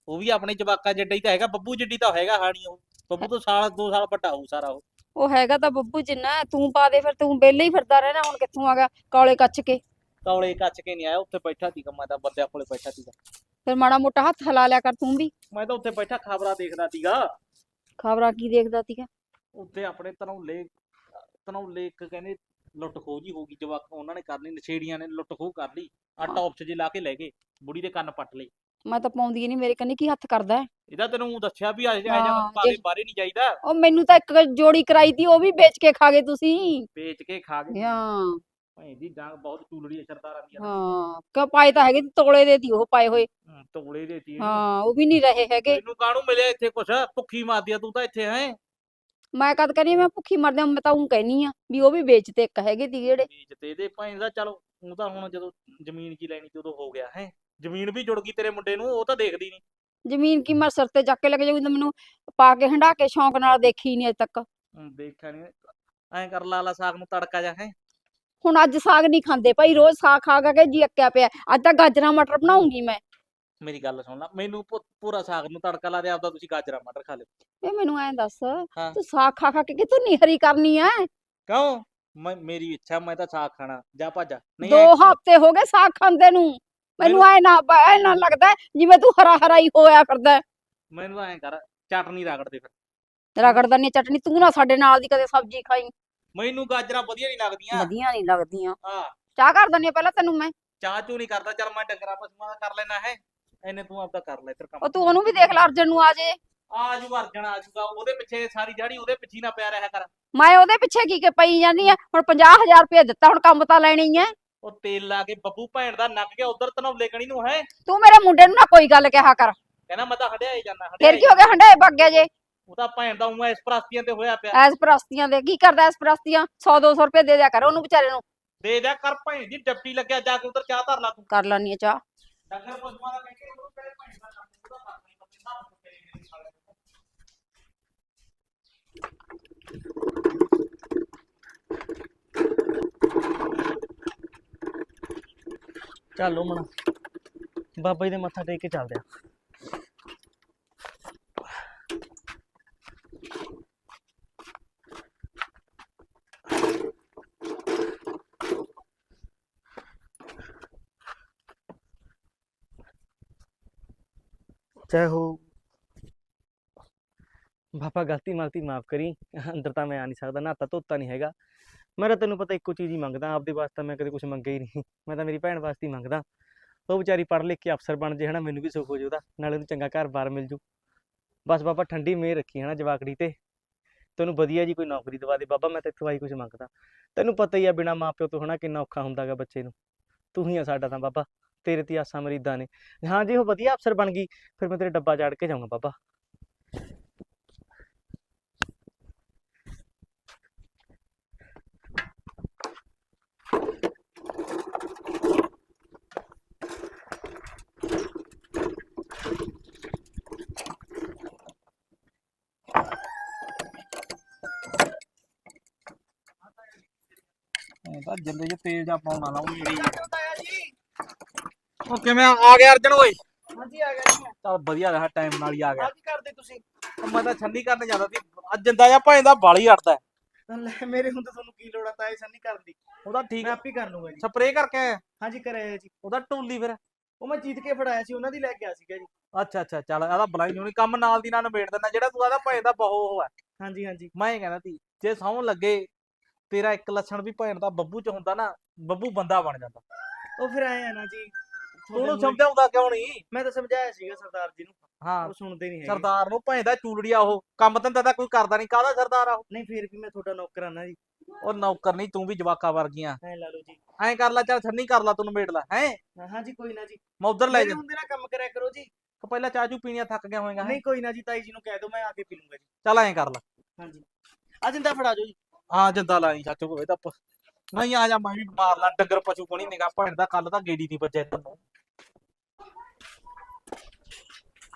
ਉਹ ਵੀ ਆਪਣੇ ਜਵਾਕਾਂ ਜਿੱਡਾ ਹੀ ਤਾਂ ਹੈਗਾ ਬੱਬੂ ਜਿੱਡੀ ਤਾਂ ਹੈਗਾ ਹਾਣੀ ਉਹ। ਬੱਬੂ ਤੋਂ ਸਾਲ ਦੋ ਸਾਲ ਵੱਡਾ ਹੋਊ ਸਾਰਾ ਉਹ। ਉਹ ਹੈਗਾ ਤਾਂ ਬੱਬੂ ਜਿੰਨਾ ਤੂੰ ਪਾ ਦੇ ਫਿਰ ਤੂੰ ਵਿਹਲੇ ਹੀ ਫਿਰਦਾ ਰਹਿਣਾ ਹੁਣ ਕਿੱਥੋਂ ਆ ਗਿਆ ਕੌਲੇ ਕੱਚ ਕੇ। ਕੌਲੇ ਕੱਚ ਕੇ ਨਹੀਂ ਆਇਆ ਉੱਥੇ ਬੈਠਾ ਸੀਗਾ ਮੈਂ ਤਾਂ ਬੰਦਿਆਂ ਕੋਲੇ ਬੈਠਾ ਸੀਗਾ। ਫਿਰ ਮਾੜਾ ਮੋਟਾ ਹੱਥ ਹਿਲਾ ਲਿਆ ਕਰ ਤੂੰ ਵੀ। ਮੈਂ ਤਾਂ ਉੱਥੇ ਬੈਠਾ ਖਬਰਾਂ ਦੇਖਦਾ ਸੀਗਾ। ਖਬਰਾਂ ਕੀ ਦੇਖਦਾ ਸੀਗਾ? ਉੱਥੇ ਆਪਣੇ ਤਨੌਲੇ ਤਨੌਲੇ ਇੱਕ ਕਹਿੰਦੇ ਲੁੱਟ ਖੋਹ ਜੀ ਹੋ ਗਈ ਜਵਾਕ ਉਹਨਾਂ ਨੇ ਕਰ ਲਈ ਨਸ਼ੇੜੀਆਂ ਨੇ ਲੁੱਟ ਖੋਹ ਕਰ ਲਈ ਆ ਹਾਂ। ਟੌਪ 'ਚ ਜੇ ਲਾ ਕੇ ਲੈ ਗਏ ਬੁੜੀ ਦੇ ਕੰਨ ਪੱਟ ਲਏ। ਮੈਂ ਤਾਂ ਪਾਉਂਦੀ ਨਹੀਂ ਮੇਰੇ ਕੰਨੀ ਕੀ ਹੱਥ ਕਰਦਾ ਹੈ? ਇਹਦਾ ਤੈਨੂੰ ਦੱਸਿਆ ਵੀ ਆ ਜਾ ਹਾਂ, ਜੇ- ਬਾਰੇ ਨਹੀਂ ਜਾਈਦਾ। ਉਹ ਮੈਨੂੰ ਤਾਂ ਇੱਕ ਜੋੜੀ ਕਰਾਈ ਤੀ ਉਹ ਵੀ ਵੇਚ ਕੇ ਖਾ ਗਏ ਤੁਸੀਂ। ਵੇਚ ਕੇ ਖਾ ਗਏ। ਹਾਂ। ਭਾਈ ਦੀ ਡਾਂਗ ਬਹੁਤ ਚੂਲੜੀ ਸਰਦਾਰਾਂ ਦੀਆਂ। ਹਾਂ ਕਿ ਪਾਏ ਤਾਂ ਹੈਗੇ ਤੀ, ਤੋਲੇ ਦੇ ਤੀ ਉਹ ਪਾਏ ਹੋਏ। ਹਮ, ਤੋਲੇ ਦੇ ਤੀ ਹਾਂ ਉਹ ਵੀ ਨਹੀਂ ਰਹੇ ਹੈਗੇ। ਤੈਨੂੰ ਕਾਹਨੂੰ ਮਿਲਿਆ ਇੱਥੇ ਕੁਛ? ਭੁੱਖੀ ਮਾਰਦੀ ਆ ਤੂੰ ਤਾਂ ਇੱਥੇ ਹੈ? ਮੈਂ ਕਦ ਕਹਿੰਦੀ ਹਾਂ, ਮੈਂ ਭੁੱਖੀ ਮਰਦਿਆਂ ਮੈਂ ਤਾਂ ਉਹ ਕਹਿਨੀ ਆ ਵੀ ਉਹ ਵੀ ਵੇਚਤੇ ਇੱਕ ਹੈਗੇ ਤੀ ਜਿਹੜੇ। ਬੀਜ ਤੇ ਇਹਦੇ ਭਾਈ ਦਾ ਚਲੋ ਉਹ ਤਾਂ ਹੁਣ ਜਦੋਂ ਜ਼ਮੀਨ ਕੀ ਲੈਣੀ ਤੇ ਉਦੋਂ ਹੋ ਗਿਆ ਹੈ। ਜ਼ਮੀਨ ਵੀ ਜੁੜ ਗਈ ਤੇਰੇ ਮੁੰਡੇ ਨੂੰ ਉਹ ਤਾਂ ਦੇਖਦੀ ਨਹੀਂ ਜ਼ਮੀਨ ਕੀ ਮੈਂ ਸਿਰ ਤੇ ਚੱਕ ਕੇ ਲੱਗ ਜਾਊਗੀ ਤਾਂ ਮੈਨੂੰ ਪਾ ਕੇ ਹੰਡਾ ਕੇ ਸ਼ੌਂਕ ਨਾਲ ਦੇਖੀ ਨਹੀਂ ਅਜੇ ਤੱਕ। ਦੇਖਿਆ ਨਹੀਂ ਐਂ ਕਰ ਲਾ ਲਾ ਸਾਗ ਨੂੰ ਤੜਕਾ ਜਾ ਹੈ। ਹੁਣ ਅੱਜ ਸਾਗ ਨਹੀਂ ਖਾਂਦੇ ਭਾਈ ਰੋਜ਼ ਸਾਗ ਖਾ ਖਾ ਕੇ ਜੀ ਅੱਕਿਆ ਪਿਆ। ਅੱਜ ਤਾਂ ਗਾਜਰਾਂ ਮਟਰ ਬਣਾਉਂਗੀ ਮੈਂ। ਮੇਰੀ ਗੱਲ ਸੁਣ ਲੈ ਮੈਨੂੰ ਪੂਰਾ ਸਾਗ ਨੂੰ ਤੜਕਾ ਲਾ ਦੇ ਆਪਦਾ ਤੁਸੀਂ ਗਾਜਰਾਂ ਮਟਰ ਖਾ ਲਿਓ। ਇਹ ਮੈਨੂੰ ਐਂ ਦੱਸ ਹਾਂ। ਤੂੰ ਸਾਗ ਖਾ ਖਾ ਕੇ ਕਿਤੋਂ ਨਿਹਰੀ ਕਰਨੀ ਐ? ਕਿਉਂ? ਮੈਂ ਮੇਰੀ ਇੱਛਾ ਮੈਂ ਤਾਂ ਸਾਗ ਖਾਣਾ ਜਾ ਭਾਜਾ ਨਹੀਂ ਦੋ ਐਂ- ਹਫ਼ਤੇ ਹੋ ਗਏ ਸਾਗ ਖਾਂਦੇ ਨੂੰ। ਮੈਨੂੰ ਐ ਨਾ ਐ ਨਾ ਲੱਗਦਾ ਜਿਵੇਂ ਤੂੰ ਹਰਾ ਹਰਾ ਹੀ ਹੋਇਆ ਫਿਰਦਾ ਹੈ। ਮੈਨੂੰ ਐਂ ਕਰ ਚਟਨੀ ਰਗੜ ਦੇ ਫਿਰ। ਰਗੜਦਾ ਨਹੀਂ ਚਟਨੀ ਤੂੰ ਨਾ ਸਾਡੇ ਨਾਲ ਦੀ ਕਦੇ ਸਬਜ਼ੀ ਖਾਈ। ਮੈਨੂੰ ਗਾਜਰਾਂ ਵਧੀਆ ਨਹੀਂ ਲੱਗਦੀਆਂ। ਵਧੀਆ ਨਹੀਂ ਲੱਗਦੀਆਂ। ਹਾਂ। ਚਾਹ ਕਰ ਦਨੀ ਪਹਿਲਾਂ ਤੈਨੂੰ ਮੈਂ? ਚਾਹ ਚੂ ਨਹੀਂ ਕਰਦਾ ਚੱਲ ਮੈਂ ਡੰਗਰਾਂ ਪਸ਼ੂਆਂ ਦਾ ਕਰ ਲੈਣਾ ਹੈ। ਇਹਨੇ ਤੂੰ ਆਪਦਾ ਕਰ ਲੈ ਇੱਧਰ ਕੰਮ ਉਹ ਤੂੰ ਉਹਨੂੰ ਵੀ ਦੇਖ ਲੈ ਅਰਜਨ ਨੂੰ ਆ ਜੇ। ਆ ਜੂ ਅਰਜਣ ਆ ਜੂਗਾ ਉਹਦੇ ਪਿੱਛੇ ਸਾਰੀ ਦਿਹਾੜੀ ਉਹਦੇ ਪਿੱਛੇ ਹੀ ਨਾ ਪਿਆ ਰਿਹਾ ਕਰ। ਮੈਂ ਉਹਦੇ ਪਿੱਛੇ ਕੀ ਕੇ ਪਈ ਜਾਂਦੀ ਆ? ਹੁਣ 50000 ਰੁਪਏ ਦਿੱਤਾ ਹੁਣ ਕੰਮ ਤਾਂ ਲੈਣੀ ਐ ਉਹ ਤੇਲ ਲਾ ਕੇ ਬੱਬੂ ਭੈਣ ਦਾ ਨੱਕ ਗਿਆ ਉਧਰ ਤਨੌਲੇ ਕਣੀ ਨੂੰ ਹੈ। ਤੂੰ ਮੇਰੇ ਮੁੰਡੇ ਨੂੰ ਨਾ ਕੋਈ ਗੱਲ ਕਿਹਾ ਕਰ। ਕਹਿੰਦਾ ਮੈਂ ਤਾਂ ਹੜਿਆ ਹੀ ਜਾਂਦਾ ਫਿਰ ਕੀ ਹੋ ਗਿਆ? ਹੰਡੇ ਵਗ ਗਿਆ ਜੇ। ਉਹ ਤਾਂ ਭੈਣ ਦਾ ਉਂ ਇਸ ਪ੍ਰਸਤੀਆਂ ਤੇ ਹੋਇਆ ਪਿਆ। ਐਸ ਪ੍ਰਸਤੀਆਂ ਦੇ ਕੀ ਕਰਦਾ ਐਸ ਪ੍ਰਸਤੀਆਂ? 100 200 ਰੁਪਏ ਦੇ ਦਿਆ ਕਰ ਉਹਨੂੰ ਵਿਚਾਰੇ ਨੂੰ। ਦੇ ਦਿਆ ਕਰ ਭੈਣ ਦੀ ਡੱਬੀ ਲੱਗਿਆ ਜਾ ਕੇ ਉਧਰ ਚਾਹ ਧਰ ਲਾ ਤੂੰ। ਕਰ ਲੈਣੀ ਆ ਚਾਹ। ਡੰਗਰ ਪਸ਼ੂਆਂ ਦਾ ਕਹਿੰਦੇ ਉਹ ਤੇਰੇ ਭੈਣ ਦਾ ਕੰਮ ਉਹਦਾ ਕਰ ਨਹੀਂ ਪੱਤੇ ਸਭ ਕੁਝ ਤੇਰੇ ਮੇਰੇ ਸਾਲੇ ਦਾ। ਚੱਲੋ ਮਨਾ ਬਾਬਾ ਜੀ ਦੇ ਮੱਥਾ ਟੇਕ ਕੇ ਚੱਲਦੇ ਆ। ਜੈ ਹੋ। ਬਾਬਾ ਗਲਤੀ ਮਲਤੀ ਮਾਫ ਕਰੀ। ਅੰਦਰ ਤਾਂ ਮੈਂ ਆ ਨਹੀਂ ਸਕਦਾ ਨਹਾਤਾ ਧੋਤਾ ਨਹੀਂ ਹੈਗਾ। ਮੈਂ ਤਾਂ ਤੈਨੂੰ ਪਤਾ ਇੱਕੋ ਚੀਜ਼ ਹੀ ਮੰਗਦਾ, ਆਪਦੇ ਵਾਸਤੇ ਮੈਂ ਕਦੇ ਕੁਝ ਮੰਗਿਆ ਹੀ ਨਹੀਂ। ਮੈਂ ਤਾਂ ਮੇਰੀ ਭੈਣ ਵਾਸਤੇ ਹੀ ਮੰਗਦਾ। ਉਹ ਵਿਚਾਰੀ ਪੜ੍ਹ ਲਿਖ ਕੇ ਅਫਸਰ ਬਣ ਜੇ, ਹਨਾ, ਮੈਨੂੰ ਵੀ ਸੁੱਖ ਹੋ ਜਾਊ ਉਹਦਾ, ਨਾਲੇ ਉਹਨੂੰ ਚੰਗਾ ਘਰ-ਬਾਰ ਮਿਲ ਜੂ। ਬਸ ਬਾਬਾ, ਠੰਡੀ ਮਿਹਰ ਰੱਖੀ, ਹਨਾ, ਜਵਾਕੜੀ ਤੇ। ਤੈਨੂੰ ਵਧੀਆ ਜੀ ਕੋਈ ਨੌਕਰੀ ਦਵਾ ਦੇ, ਬਾਬਾ, ਮੈਂ ਤਾਂ ਇੱਥੋਂ ਆਈ ਕੁਝ ਮੰਗਦਾ। ਤੈਨੂੰ ਪਤਾ ਹੀ ਆ, ਬਿਨਾ ਮਾਪਿਓ ਤੋਂ, ਹਨਾ, ਕਿੰਨਾ ਔਖਾ ਹੁੰਦਾਗਾ ਬੱਚੇ ਨੂੰ। ਤੂੰ ਹੀ ਆ ਸਾਡਾ ਤਾਂ, ਬਾਬਾ। ਤੇਰੇ ਤੇ ਆਸਾਂ ਮਰੀਦਾਂ ਨੇ। ਹਾਂ, ਜੇ ਉਹ ਵਧੀਆ ਅਫਸਰ ਬਣ ਗਈ, ਫਿਰ ਮੈਂ ਤੇਰੇ ਡੱਬਾ ਚਾੜ ਕੇ ਜਾਊਂਗਾ, ਬਾਬਾ ਇਹ ਤਾਂ ਜਿੰਦੇ ਚ ਤੇਲ ਜਾ ਪਾਉਣਾ ਲਾ ਮੇਰੀ ਉਹ ਕਿਵੇਂ ਆ? ਆ ਗਿਆ ਅਰਜਨ ਓਏ। ਹਾਂਜੀ ਆ ਗਿਆ ਜੀ। ਮੈਂ ਚੱਲ ਵਧੀਆ ਰਿਹਾ ਟਾਈਮ ਨਾਲ ਹੀ ਆ ਗਿਆ। ਆ ਕੀ ਕਰਦੇ ਤੁਸੀਂ। ਉਹ ਮੈਂ ਤਾਂ ਛੰਨੀ ਕਰਨ ਜਾਂਦਾ ਸੀ। ਅੱਜ ਜਿੰਦਾ ਜਾਂ ਭਾਂ ਦਾ ਬਾਲੀ ਅੜਦਾ ਹੈ। ਤਾਂ ਲੈ ਮੇਰੇ ਹੁੰਦੇ ਤੁਹਾਨੂੰ ਕੀ ਲੋੜ ਆ ਤਾਏ ਸੰਨੀ ਕਰਨ ਦੀ। ਉਹਦਾ ਠੀਕ ਮੈਂ ਆਪ ਹੀ ਕਰ ਲੂੰਗਾ ਜੀ। ਸਪਰੇਅ ਕਰਕੇ ਆਇਆ। ਹਾਂਜੀ ਕਰਿਆ ਜੀ। ਉਹਦਾ ਟੋਲੀ ਫਿਰ। ਉਹ ਮੈਂ ਜੀਤ ਕੇ ਫੜਾਇਆ ਸੀ ਉਹਨਾਂ ਦੀ ਲੈ ਕੇ ਆ ਸੀਗਾ ਜੀ। ਅੱਛਾ ਅੱਛਾ ਚੱਲ ਇਹਦਾ ਬਲਾਈ ਹੋਣੀ। ਕੰਮ ਨਾਲ ਦੀ ਨਾਲ ਨਿਬੇੜ ਦਿੰਦਾ ਜਿਹੜਾ ਤੂੰ ਆਦਾ ਭਾਂ ਦਾ ਬਹੁ ਉਹ ਹੈ। ਹਾਂਜੀ ਹਾਂਜੀ। ਮੈਂ ਇਹ ਕਹਿੰਦਾ ਸੀ ਜੇ ਸੌਂ ਲੱਗੇ ਤੇਰਾ ਇੱਕ ਲੱਛਣ ਵੀ ਭੈਣ ਦਾ ਬੱਬੂ ਚ ਹੁੰਦਾ ਨਾ ਬੱਬੂ ਬੰਦਾ ਬਣ ਜਾਂਦਾ। ਉਹ ਫਿਰ ਆਏ ਆ ਨਾ ਜੀ ਤੂੰ ਉਹਨੂੰ ਸਮਝਾਉਂਦਾ ਕਿਉਂ ਨਹੀਂ? ਮੈਂ ਤਾਂ ਸਮਝਾਇਆ ਸੀਗਾ ਸਰਦਾਰ ਜੀ ਨੂੰ। ਹਾਂ ਉਹ ਸੁਣਦੇ ਨਹੀਂ ਹੈਗੇ। ਸਰਦਾਰ ਨੂੰ ਭੈਣ ਦਾ ਚੂਲੜੀਆ ਉਹ ਕੰਮ ਧੰਦਾ ਤਾਂ ਕੋਈ ਕਰਦਾ ਨਹੀਂ ਕਾਹਦਾ ਸਰਦਾਰ ਆ ਉਹ? ਨਹੀਂ ਫਿਰ ਵੀ ਮੈਂ ਤੁਹਾਡਾ ਨੌਕਰ ਆ ਨਾ ਜੀ। ਉਹ ਨੌਕਰ ਨਹੀਂ ਤੂੰ ਵੀ ਜਵਾਕਾ ਵਰਗੀਆਂ। ਐ ਲਾ ਲਓ ਜੀ। ਐਂ ਕਰ ਲੈ ਚੱਲ ਛੰਨੀ ਕਰ ਲੈ ਤੂੰ ਨਿਬੇੜ ਲੈ ਹੈ? ਹਾਂ- ਹਾਂਜੀ ਕੋਈ ਨਾ ਜੀ। ਮੈਂ ਉਧਰ ਲੈ ਮੇਰੇ ਜਾ। ਹੁੰਦੇ ਨਾ ਕੰਮ ਕਰਿਆ ਕਰੋ ਜੀ। ਤੂੰ ਪਹਿਲਾਂ ਚਾਹ ਚੂ ਪੀਣੀਆਂ ਥੱਕ ਗਿਆ ਹੋਏਗਾ ਹੈਂ? ਨਹੀਂ ਕੋਈ ਨਾ ਜੀ ਤਾਈ ਜੀ ਨੂੰ ਕਹਿ ਦਿਓ ਮੈਂ ਆ ਕੇ ਪੀ ਲੂੰਗਾ ਜੀ। ਚੱਲ ਐਂ ਕਰ ਲੈ। ਹਾਂਜੀ ਆ ਜਿੰਦਾ ਫੜਾ ਜਾਓ ਜੀ। ਹਾਂ ਜਿੰਦਾ ਲਾਈ ਚਾਚੂ ਹੋਵੇ ਤਾਂ ਨਹੀਂ ਆ ਜਾ ਮੈਂ ਵੀ ਮਾਰ ਲਾਂ ਡੰਗਰ ਪਸ਼ੂ ਕੋਣੀ ਨਿਗਾ ਭੈਣ ਦਾ ਕੱਲ ਤਾਂ ਗੇੜੀ ਨਹੀਂ ਵੱਜਿਆ ਤੈਨੂੰ।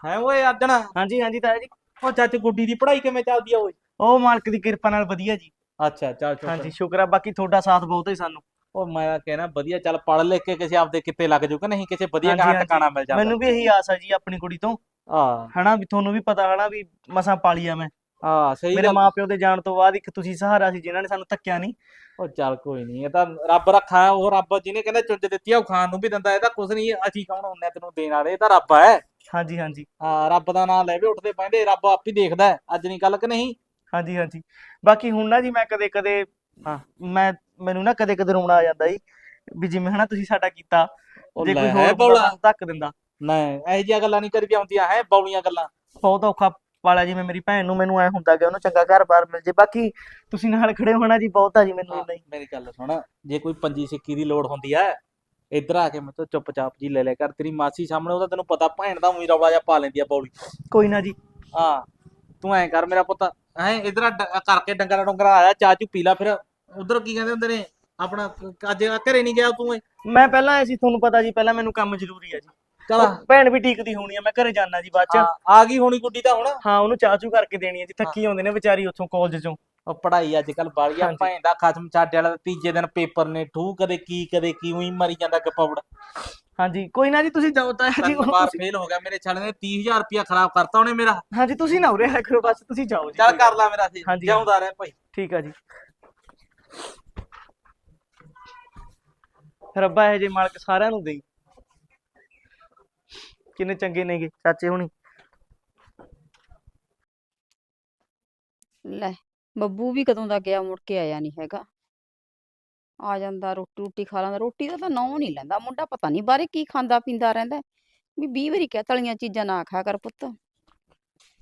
ਹੈ ਓਏ ਅਰਜਨ ਹਾਂਜੀ ਹਾਂਜੀ ਤਾਇਆ ਜੀ। ਉਹ ਚਾਚੂ ਗੁੱਡੀ ਦੀ ਪੜ੍ਹਾਈ ਕਿਵੇਂ ਚੱਲਦੀ ਆ ਓਏ? ਉਹ ਮਾਲਕ ਦੀ ਕਿਰਪਾ ਨਾਲ ਵਧੀਆ ਜੀ। ਅੱਛਾ ਚੱਲ ਚੁੱਪ ਹਾਂਜੀ ਸ਼ੁਕਰ ਆ ਬਾਕੀ ਤੁਹਾਡਾ ਸਾਥ ਬਹੁਤ ਹੈ ਸਾਨੂੰ। ਉਹ ਮੈਂ ਕਹਿਣਾ ਵਧੀਆ ਚੱਲ ਪੜ੍ਹ ਲਿਖ ਕੇ ਕਿਸੇ ਆਪਦੇ ਕਿੱਤੇ ਲੱਗ ਜਾਊ ਕਿ ਨਹੀਂ ਕਿਸੇ ਵਧੀਆ ਕਹਾਂ। ਟਿਕਾਣਾ ਮਿਲ ਜਾਂਦਾ। ਮੈਨੂੰ ਵੀ ਇਹੀ ਆਸ ਆ ਜੀ ਆਪਣੀ ਕੁੜੀ ਤੋਂ। ਹਾਂ। ਹਨਾ ਵੀ ਤੁਹਾਨੂੰ ਵੀ ਪਤਾ ਹਨਾ ਵੀ ਮਸਾਂ ਪਾਲੀ ਆ ਮੈਂ। ਹਾਂ ਸਹੀ ਮੇਰੇ ਗੱਲ। ਮਾਪਿਓ ਦੇ ਜਾਣ ਤੋਂ ਬਾਅਦ ਇੱਕ ਤੁਸੀਂ ਸਹਾਰਾ ਸੀ ਜਿਨ੍ਹਾਂ ਨੇ ਸਾਨੂੰ ਧੱਕਿਆ ਨਹੀਂ। ਉਹ ਚੱਲ ਕੋਈ ਨਹੀਂ ਇਹ ਤਾਂ ਰੱਬ ਰੱਖਾ ਹੈ, ਉਹ ਰੱਬ ਜਿਹਨੇ ਕਹਿੰਦਾ ਚੁੰਜ ਦਿੱਤੀ ਆ ਉਹ ਖਾਣ ਨੂੰ ਵੀ ਦਿੰਦਾ ਇਹਦਾ ਕੁਝ ਨਹੀਂ ਅਸੀਂ ਕੌਣ ਹੁੰਨੇ ਆ ਤੈਨੂੰ ਦੇਣ ਵਾਲੇ ਇਹ ਤਾਂ ਰੱਬ ਹੈ। ਹਾਂਜੀ ਹਾਂਜੀ। ਹਾਂ ਰੱਬ ਦਾ ਨਾਮ ਲੈ ਵੀ ਉੱਠਦੇ ਪੈਂਦੇ ਰੱਬ ਆਪ ਹੀ ਦੇਖਦਾ ਹੈ, ਅੱਜ ਨਹੀਂ ਕੱਲ ਕਿ ਨਹੀਂ। ਹਾਂਜੀ ਹਾਂਜੀ। ਬਾਕੀ ਹੁਣ ਨਾ ਜੀ ਮੈਂ ਕਦੇ ਕਦੇ ਹਾਂ। ਮੈਂ ਮੈਨੂੰ ਨਾ ਕਦੇ ਕਦੇ ਰੋਣਾ ਆ ਜਾਂਦਾ ਜੀ ਵੀ ਜਿਵੇਂ ਹਨਾ ਤੁਸੀਂ ਸਾਡਾ ਕੀਤਾ ਉਹ ਜੇ ਲੈ ਕੋਈ ਹੈ ਹੋਰ ਬੰਦਾ ਬੌਲਾ ਸਾਨੂੰ ਧੱਕ ਦਿੰਦਾ। ਨਹੀਂ ਇਹੋ ਜਿਹੀਆਂ ਗੱਲਾਂ ਨਹੀਂ ਕਰੀ ਆਉਂਦੀਆਂ ਹੈ ਬੌਲੀਆਂ ਗੱਲਾਂ। ਬਹੁਤ ਔਖਾ ਪਾਲਿਆ ਜੀ ਮੈਂ ਮੇਰੀ ਭੈਣ ਨੂੰ ਮੈਨੂੰ ਐ ਹੁੰਦਾ ਕਿ ਉਹਨੂੰ ਚੰਗਾ ਘਰ-ਬਾਰ ਮਿਲ ਜੇ। ਬਾਕੀ ਤੁਸੀਂ ਨਾਲ ਖੜੇ ਹੋਣਾ ਜੀ ਬਹੁਤ ਆ ਜੀ ਮੈਨੂੰ ਹਾਂ, ਇੰਨਾ ਹੀ। ਮੇਰੀ ਗੱਲ ਸੁਣ ਜੇ ਕੋਈ ਪੰਜੀ ਸਿੱਕੀ ਦੀ ਲੋੜ ਹੁੰਦੀ ਹੈ ਇੱਧਰ ਆ ਕੇ ਮੈਨੂੰ ਚੁੱਪਚਾਪ ਜੀ ਲੈ ਲਿਆ ਕਰ। ਤੇਰੀ ਮਾਸੀ ਸਾਹਮਣੇ ਉਹਦਾ ਤੈਨੂੰ ਪਤਾ ਭੈਣ ਦਾ ਉਹੀ ਰੌਲਾ ਜਿਹਾ ਪਾ ਲੈਂਦੀ ਆ ਬੌਲੀ। ਕੋਈ ਨਾ ਜੀ। ਹਾਂ ਤੂੰ ਐਂ ਕਰ ਮੇਰਾ ਪੁੱਤ ਐਂ ਇਧਰ ਕਰਕੇ ਡੰਗਰਾ ਡੰਗਰਾ ਆਇਆ ਚਾਹ ਚੂ ਪੀ ਲੈ ਫਿਰ। ਉਧਰ ਕੀ ਕਹਿੰਦੇ ਹੁੰਦੇ ਨੇ ਆਪਣਾ ਅੱਜ ਘਰੇ ਨਹੀਂ ਗਿਆ ਤੂੰ ਮੈਂ ਪਹਿਲਾਂ ਆਇਆ ਸੀ ਤੁਹਾਨੂੰ ਪਤਾ ਜੀ ਪਹਿਲਾਂ ਮੈਨੂੰ ਕੰਮ ਜ਼ਰੂਰੀ ਆ ਜੀ। ਚਲ ਭੈਣ ਵੀ ਠੀਕਦੀ ਹੋਣੀ ਆ ਮੈਂ ਘਰੇ ਜਾਣਾ ਜੀ ਬਾਅਦ ਚ। ਆ ਗਈ ਹੋਣੀ ਗੁੱਡੀ ਤਾਂ ਹੁਣ? ਹਾਂ ਉਹਨੂੰ ਚਾਹ ਚੂ ਕਰਕੇ ਦੇਣੀ ਆ ਜੀ ਥੱਕੀ ਆਉਂਦੇ ਨੇ ਵਿਚਾਰੀ ਉੱਥੋਂ ਕਾਲਜ ਚੋਂ। ਉਹ ਪੜ੍ਹਾਈ ਅੱਜ ਕੱਲ ਬਾਲੀਆ। ਭੈਣ ਦਾ ਖਸਮ ਛੱਡ ਵਾਲਾ ਤੀਜੇ ਦਿਨ ਪੇਪਰ ਨੇ ਠੂ ਕਦੇ ਕੀ ਕਦੇ ਕੀ ਉਹੀ ਮਰੀ ਜਾਂਦਾ ਗੱਪਾਵੜ ਹਾਂਜੀ ਕੋਈ ਨਾ ਜੀ ਤੁਸੀਂ ਜਾਓ ਤਾਂ। ਜੀ ਵਾਰ ਫੇਲ ਹੋ ਗਿਆ ਮੇਰੇ ਛਾਲੇ ਨੇ 30000 ਰੁਪਇਆ ਖਰਾਬ ਕਰਤਾ ਉਹਨੇ ਮੇਰਾ। ਹਾਂਜੀ ਤੁਸੀਂ ਨਾ ਉਰੇ ਆਇਆ ਕਰੋ ਬਸ ਤੁਸੀਂ ਜਾਓ ਜੀ। ਚੱਲ ਕਰ ਲੈ ਮੇਰਾ ਸੀ ਜਿਉਂਦਾ ਰਹਿ ਭਾਈ। ਠੀਕ ਆ ਜੀ। ਰੱਬਾ ਇਹ ਜੇ ਮਾਲਕ ਸਾਰਿਆਂ ਨੂੰ ਦੇਈ। ਕਿੰਨੇ ਚੰਗੇ ਨੇਗੇ ਚਾਚੇ ਹੁਣੀ। ਲੈ ਬੱਬੂ ਵੀ ਕਦੋਂ ਦਾ ਗਿਆ ਮੁੜ ਕੇ ਆਇਆ ਨਹੀਂ ਹੈਗਾ। ਆ ਜਾਂਦਾ ਰੋਟੀ ਰੋਟੀ ਖਾ ਲੈਂਦਾ। ਰੋਟੀ ਦਾ ਤਾਂ ਨਾਂ ਨਹੀਂ ਲੈਂਦਾ। ਮੁੰਡਾ ਪਤਾ ਨਹੀਂ ਬਾਰੇ ਕੀ ਖਾਂਦਾ ਪੀਂਦਾ ਰਹਿੰਦਾ। ਵੀ 20 ਵਾਰੀ ਕਹਿ ਤਲੀਆਂ ਚੀਜ਼ਾਂ ਨਾ ਖਾ ਕਰ ਪੁੱਤ।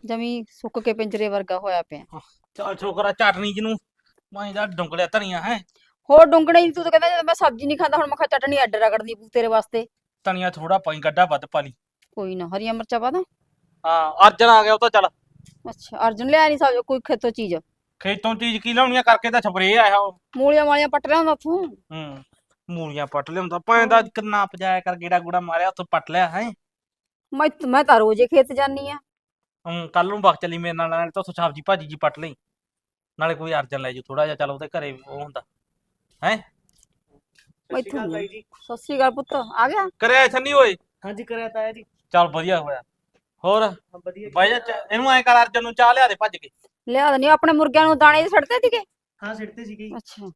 ਜਮੀ ਸੁੱਕ ਕੇ ਪਿੰਜਰੇ ਵਰਗਾ ਹੋਇਆ ਪਿਆ। ਚੱਲ ਛੋਕਰਾ ਚਟਨੀ ਜਿਹਨੂੰ ਮੈਂ ਦਾ ਡੁੰਗਲਿਆ ਧਨੀਆ ਹੈ। ਹੋਰ ਡੁੰਗਣੇ ਤੂੰ ਤਾਂ ਕਹਿੰਦਾ ਜਦੋਂ ਮੈਂ ਸਬਜ਼ੀ ਨਹੀਂ ਖਾਂਦਾ ਹੁਣ ਮੈਂ ਕਿਹਾ ਚਟਨੀ ਅੱਡ ਰਗੜਨੀ ਤੇਰੇ ਵਾਸਤੇ। ਧਨੀਆ ਥੋੜਾ ਪਾਈ ਗੱਡਾ ਵੱਧ ਪਾ ਲਈ। ਕੋਈ ਨਾ ਹਰੀਆਂ ਮਿਰਚਾਂ ਪਾ ਦਾਂ? ਹਾਂ ਅਰਜਨ ਆ ਗਿਆ ਉਹ ਤਾਂ ਚੱਲ। ਅੱਛਾ ਅਰਜਨ ਲਿਆ ਨਹੀਂ ਸਬਜ਼ੀ ਕੋਈ ਖੇਤੋਂ ਚੀਜ਼। ਖੇਤੋਂ ਚੀਜ਼ ਕੀ ਲਾਉਣੀਆਂ ਕਰਕੇ ਤਾਂ ਸਪਰੇ ਆਇਆ ਉਹ ਮੂਲੀਆਂ ਮਾਲੀਆਂ ਪੱਟ ਲਿਆਉਂਦਾ ਤੂੰ ਹੂੰ ਮੂਲੀਆਂ ਪੱਟ ਲਿਆਉਂਦਾ। ਭਾਂ ਦਾ ਕਿੰਨਾ ਪਜਾਇਆ ਕਰ ਗੇੜਾ ਗੂੜਾ ਮਾਰਿਆ ਉੱਥੋਂ ਪੱਟ ਲਿਆ ਹੈ। ਮੈਂ ਮੈਂ ਤਾਂ ਰੋਜ਼ੇ ਖੇਤ ਜਾਨੀ ਆ ਹੂੰ ਕੱਲ ਨੂੰ ਬਖ ਚੱਲੀ ਮੇਰੇ ਨਾਲ ਨਾਲੇ ਤਾਂ ਉੱਥੋਂ ਸਬਜ਼ੀ ਭਾਜੀ ਜੀ ਪੱਟ ਲਈ। ਨਾਲੇ ਕੋਈ ਅਰਜਨ ਲੈ ਜੂ ਥੋੜਾ ਜਿਹਾ ਚੱਲ ਉਹਦੇ ਘਰੇ ਉਹ ਹੁੰਦਾ। ਮੈਂ ਸਤਿ ਸ਼੍ਰੀ ਅਕਾਲ ਇੱਥੋਂ ਤਾਈ ਜੀ। ਸਤਿ ਸ੍ਰੀ ਅਕਾਲ ਪੁੱਤ ਆ ਗਿਆ? ਕਰਿਆ ਛੰਨੀ ਓਏ। ਹਾਂਜੀ ਕਰਿਆ ਤਾਇਆ ਜੀ। ਚੱਲ ਵਧੀਆ ਹੋਇਆ। ਹੋਰ? ਹਾਂ, ਵਧੀਆ ਬਾਈ ਜਾ ਚ- ਇਹਨੂੰ ਐ ਕਰ ਅਰਜਨ ਨੂੰ ਚਾਹ ਲਿਆ ਦੇ ਭੱਜ ਕੇ। ਲਿਆ ਦਨੀ ਆਪਣੇ ਮੁਰਗਿਆਂ ਨੂੰ ਦਾਣੇ ਛੱਡਦੇ ਸੀਗੇ? ਹਾਂ ਸਿੱਟਦੇ ਸੀਗੇ। ਅੱਛਾ।